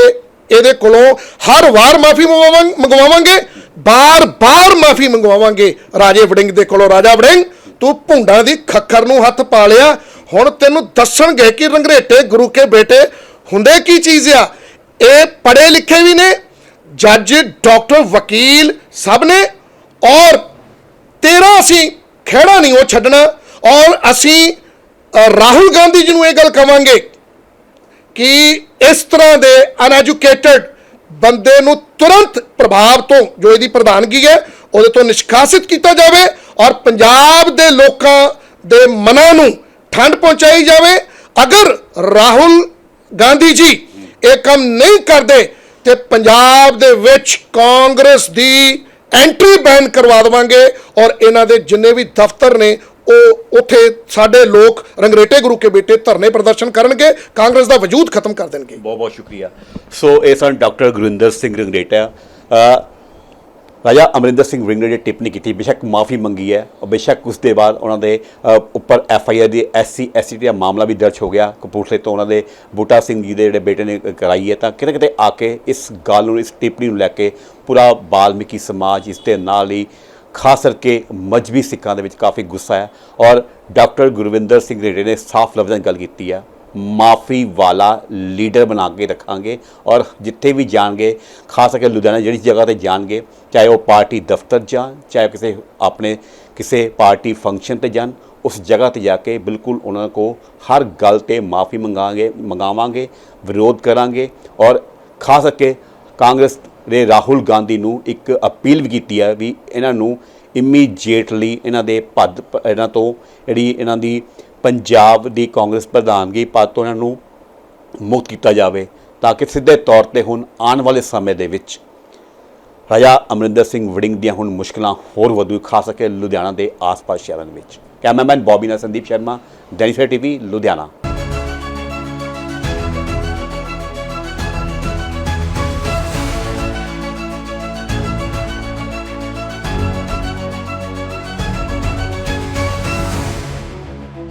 [SPEAKER 2] ਇਹਦੇ ਕੋਲੋਂ ਹਰ ਵਾਰ ਮਾਫੀ ਮੰਗਵਾਵਾਂਗੇ ਬਾਰ-ਬਾਰ ਮਾਫੀ ਮੰਗਵਾਵਾਂਗੇ। ਰਾਜੇ ਵੜਿੰਗ ਦੇ ਕੋਲੋਂ, ਰਾਜਾ ਵੜਿੰਗ, ਤੂੰ ਭੁੰਡਾਂ ਦੀ ਖੱਖਰ ਨੂੰ ਹੱਥ ਪਾ ਲਿਆ। ਹੁਣ ਤੈਨੂੰ ਦੱਸਣਗੇ ਕਿ ਰੰਗਰੇਟੇ ਗੁਰੂ ਕੇ ਬੇਟੇ ਹੁੰਦੇ ਕੀ ਚੀਜ਼ ਆ? ਇਹ ਪੜ੍ਹੇ ਲਿਖੇ ਵੀ ਨੇ, ਜੱਜ, ਡਾਕਟਰ, ਵਕੀਲ ਸਭ ਨੇ, ਔਰ ਤੇਰਾ ਅਸੀਂ ਖਹਿੜਾ ਨਹੀਂ ਉਹ ਛੱਡਣਾ। ਔਰ ਅਸੀਂ ਰਾਹੁਲ ਗਾਂਧੀ ਜੀ ਨੂੰ ਇਹ ਗੱਲ ਕਵਾਂਗੇ ਕਿ ਇਸ ਤਰ੍ਹਾਂ ਦੇ ਅਨਐਜੂਕੇਟਡ ਬੰਦੇ ਨੂੰ ਤੁਰੰਤ ਪ੍ਰਭਾਵ ਤੋਂ ਜੋ ਇਹਦੀ ਪ੍ਰਧਾਨਗੀ ਹੈ, ਉਹਦੇ ਤੋਂ ਨਿਸ਼ਕਾਸਿਤ ਕੀਤਾ ਜਾਵੇ ਔਰ ਪੰਜਾਬ ਦੇ ਲੋਕਾਂ ਦੇ ਮਨਾਂ ਨੂੰ ਠੰਡ ਪਹੁੰਚਾਈ ਜਾਵੇ। ਅਗਰ ਰਾਹੁਲ ਗਾਂਧੀ ਜੀ ਇਹ ਕੰਮ ਨਹੀਂ ਕਰਦੇ ਤੇ ਪੰਜਾਬ ਦੇ ਵਿੱਚ ਕਾਂਗਰਸ ਦੀ ਐਂਟਰੀ ਬੈਨ ਕਰਵਾ ਦੇਵਾਂਗੇ ਔਰ ਇਹਨਾਂ ਦੇ ਜਿੰਨੇ ਵੀ ਦਫ਼ਤਰ ਨੇ ਉਹ ਉੱਥੇ ਸਾਡੇ ਲੋਕ ਰੰਗਰੇਟੇ ਗੁਰੂ ਕੇ ਬੇਟੇ ਧਰਨੇ ਪ੍ਰਦਰਸ਼ਨ ਕਰਨਗੇ, ਕਾਂਗਰਸ ਦਾ ਵਜੂਦ ਖਤਮ ਕਰ ਦੇਣਗੇ।
[SPEAKER 1] ਬਹੁਤ ਬਹੁਤ ਸ਼ੁਕਰੀਆ। ਸੋ ਇਹ ਸਨ ਡਾਕਟਰ ਗੁਰਿੰਦਰ ਸਿੰਘ ਰੰਗਰੇਟਾ। ਰਾਜਾ ਅਮਰਿੰਦਰ ਸਿੰਘ ਰਿੰਗ ਨੇ ਜਿਹੜੀ ਟਿੱਪਣੀ ਕੀਤੀ। ਬੇਸ਼ੱਕ ਮਾਫੀ ਮੰਗੀ ਹੈ ਔਰ ਬੇਸ਼ੱਕ ਉਸ ਦੇ ਬਾਅਦ ਉਹਨਾਂ ਦੇ ਉੱਪਰ ਐਫ ਆਈ ਆਰ ਦੀ ਐਸਸੀ ਐਸਟੀ ਦਾ ਮਾਮਲਾ ਵੀ ਦਰਜ ਹੋ ਗਿਆ। ਕਪੂਰਥਲੇ ਤੋਂ ਉਹਨਾਂ ਦੇ ਬੂਟਾ ਸਿੰਘ ਜੀ ਦੇ ਜਿਹੜੇ ਬੇਟੇ ਨੇ ਕਰਾਈ ਹੈ। ਤਾਂ ਕਿਤੇ ਕਿਤੇ ਆ ਕੇ ਇਸ ਗੱਲ ਨੂੰ, ਇਸ ਟਿੱਪਣੀ ਨੂੰ ਲੈ ਕੇ ਪੂਰਾ ਬਾਲਮੀਕੀ ਸਮਾਜ ਇਸ ਦੇ ਨਾਲ ਹੀ ਖਾਸ ਕਰਕੇ ਮਜਬੀ ਸਿੱਖਾਂ ਦੇ ਵਿੱਚ ਕਾਫੀ ਗੁੱਸਾ ਹੈ ਔਰ ਡਾਕਟਰ ਗੁਰਵਿੰਦਰ ਸਿੰਘ ਰੇੜੇ ਨੇ ਸਾਫ਼ ਲਫ਼ਜ਼ਾਂ 'ਚ ਗੱਲ ਕੀਤੀ ਆ ਮਾਫੀ ਵਾਲਾ ਲੀਡਰ ਬਣਾ ਕੇ ਰੱਖਾਂਗੇ ਔਰ ਜਿੱਥੇ ਵੀ ਜਾਣਗੇ, ਖਾਸ ਕਰਕੇ ਲੁਧਿਆਣਾ ਜਿਹੜੀ ਜਗ੍ਹਾ ਤੇ ਜਾਣਗੇ, ਚਾਹੇ ਉਹ ਪਾਰਟੀ ਦਫ਼ਤਰ ਜਾਣ, ਚਾਹੇ ਕਿਸੇ ਆਪਣੇ ਕਿਸੇ ਪਾਰਟੀ ਫੰਕਸ਼ਨ ਤੇ ਜਾਣ, ਉਸ ਜਗ੍ਹਾ ਤੇ ਜਾ ਕੇ ਬਿਲਕੁਲ ਉਹਨਾਂ ਕੋ ਹਰ ਗੱਲ ਤੇ ਮਾਫੀ ਮੰਗਾਂਗੇ, ਮੰਗਾਵਾਂਗੇ, ਵਿਰੋਧ ਕਰਾਂਗੇ ਔਰ ਖਾਸ ਕਰਕੇ ਕਾਂਗਰਸ ਦੇ ਰਾਹੁਲ ਗਾਂਧੀ ਨੂੰ ਇੱਕ ਅਪੀਲ ਵੀ ਕੀਤੀ ਹੈ ਵੀ ਇਹਨਾਂ ਨੂੰ ਇਮੀਡੀਏਟਲੀ ਇਹਨਾਂ ਦੇ ਪਦ ਇਹਨਾਂ ਤੋਂ ਜਿਹੜੀ ਇਹਨਾਂ ਦੀ ਪੰਜਾਬ ਦੀ ਕਾਂਗਰਸ ਪ੍ਰਧਾਨਗੀ ਪਦ ਤੋਂ ਇਹਨਾਂ ਨੂੰ ਮੁਕਤ ਕੀਤਾ ਜਾਵੇ ਤਾਂ ਕਿ ਸਿੱਧੇ ਤੌਰ ਤੇ ਹੁਣ ਆਉਣ ਵਾਲੇ ਸਮੇਂ ਦੇ ਵਿੱਚ ਰਾਜਾ ਅਮਰਿੰਦਰ ਸਿੰਘ ਵੜਿੰਗ ਦੀਆਂ ਹੁਣ ਮੁਸ਼ਕਲਾਂ ਹੋਰ ਵਧੂ, ਖਾਸ ਕਰਕੇ ਲੁਧਿਆਣਾ ਦੇ ਆਸ-ਪਾਸ ਸ਼ਹਿਰਾਂ ਦੇ ਵਿੱਚ। ਕੈਮਰਾਮੈਨ ਬੌਬੀ ਨਾਲ ਸੰਦੀਪ ਸ਼ਰਮਾ ਡੈਨੀਫਰ ਟੀਵੀ, ਲੁਧਿਆਣਾ।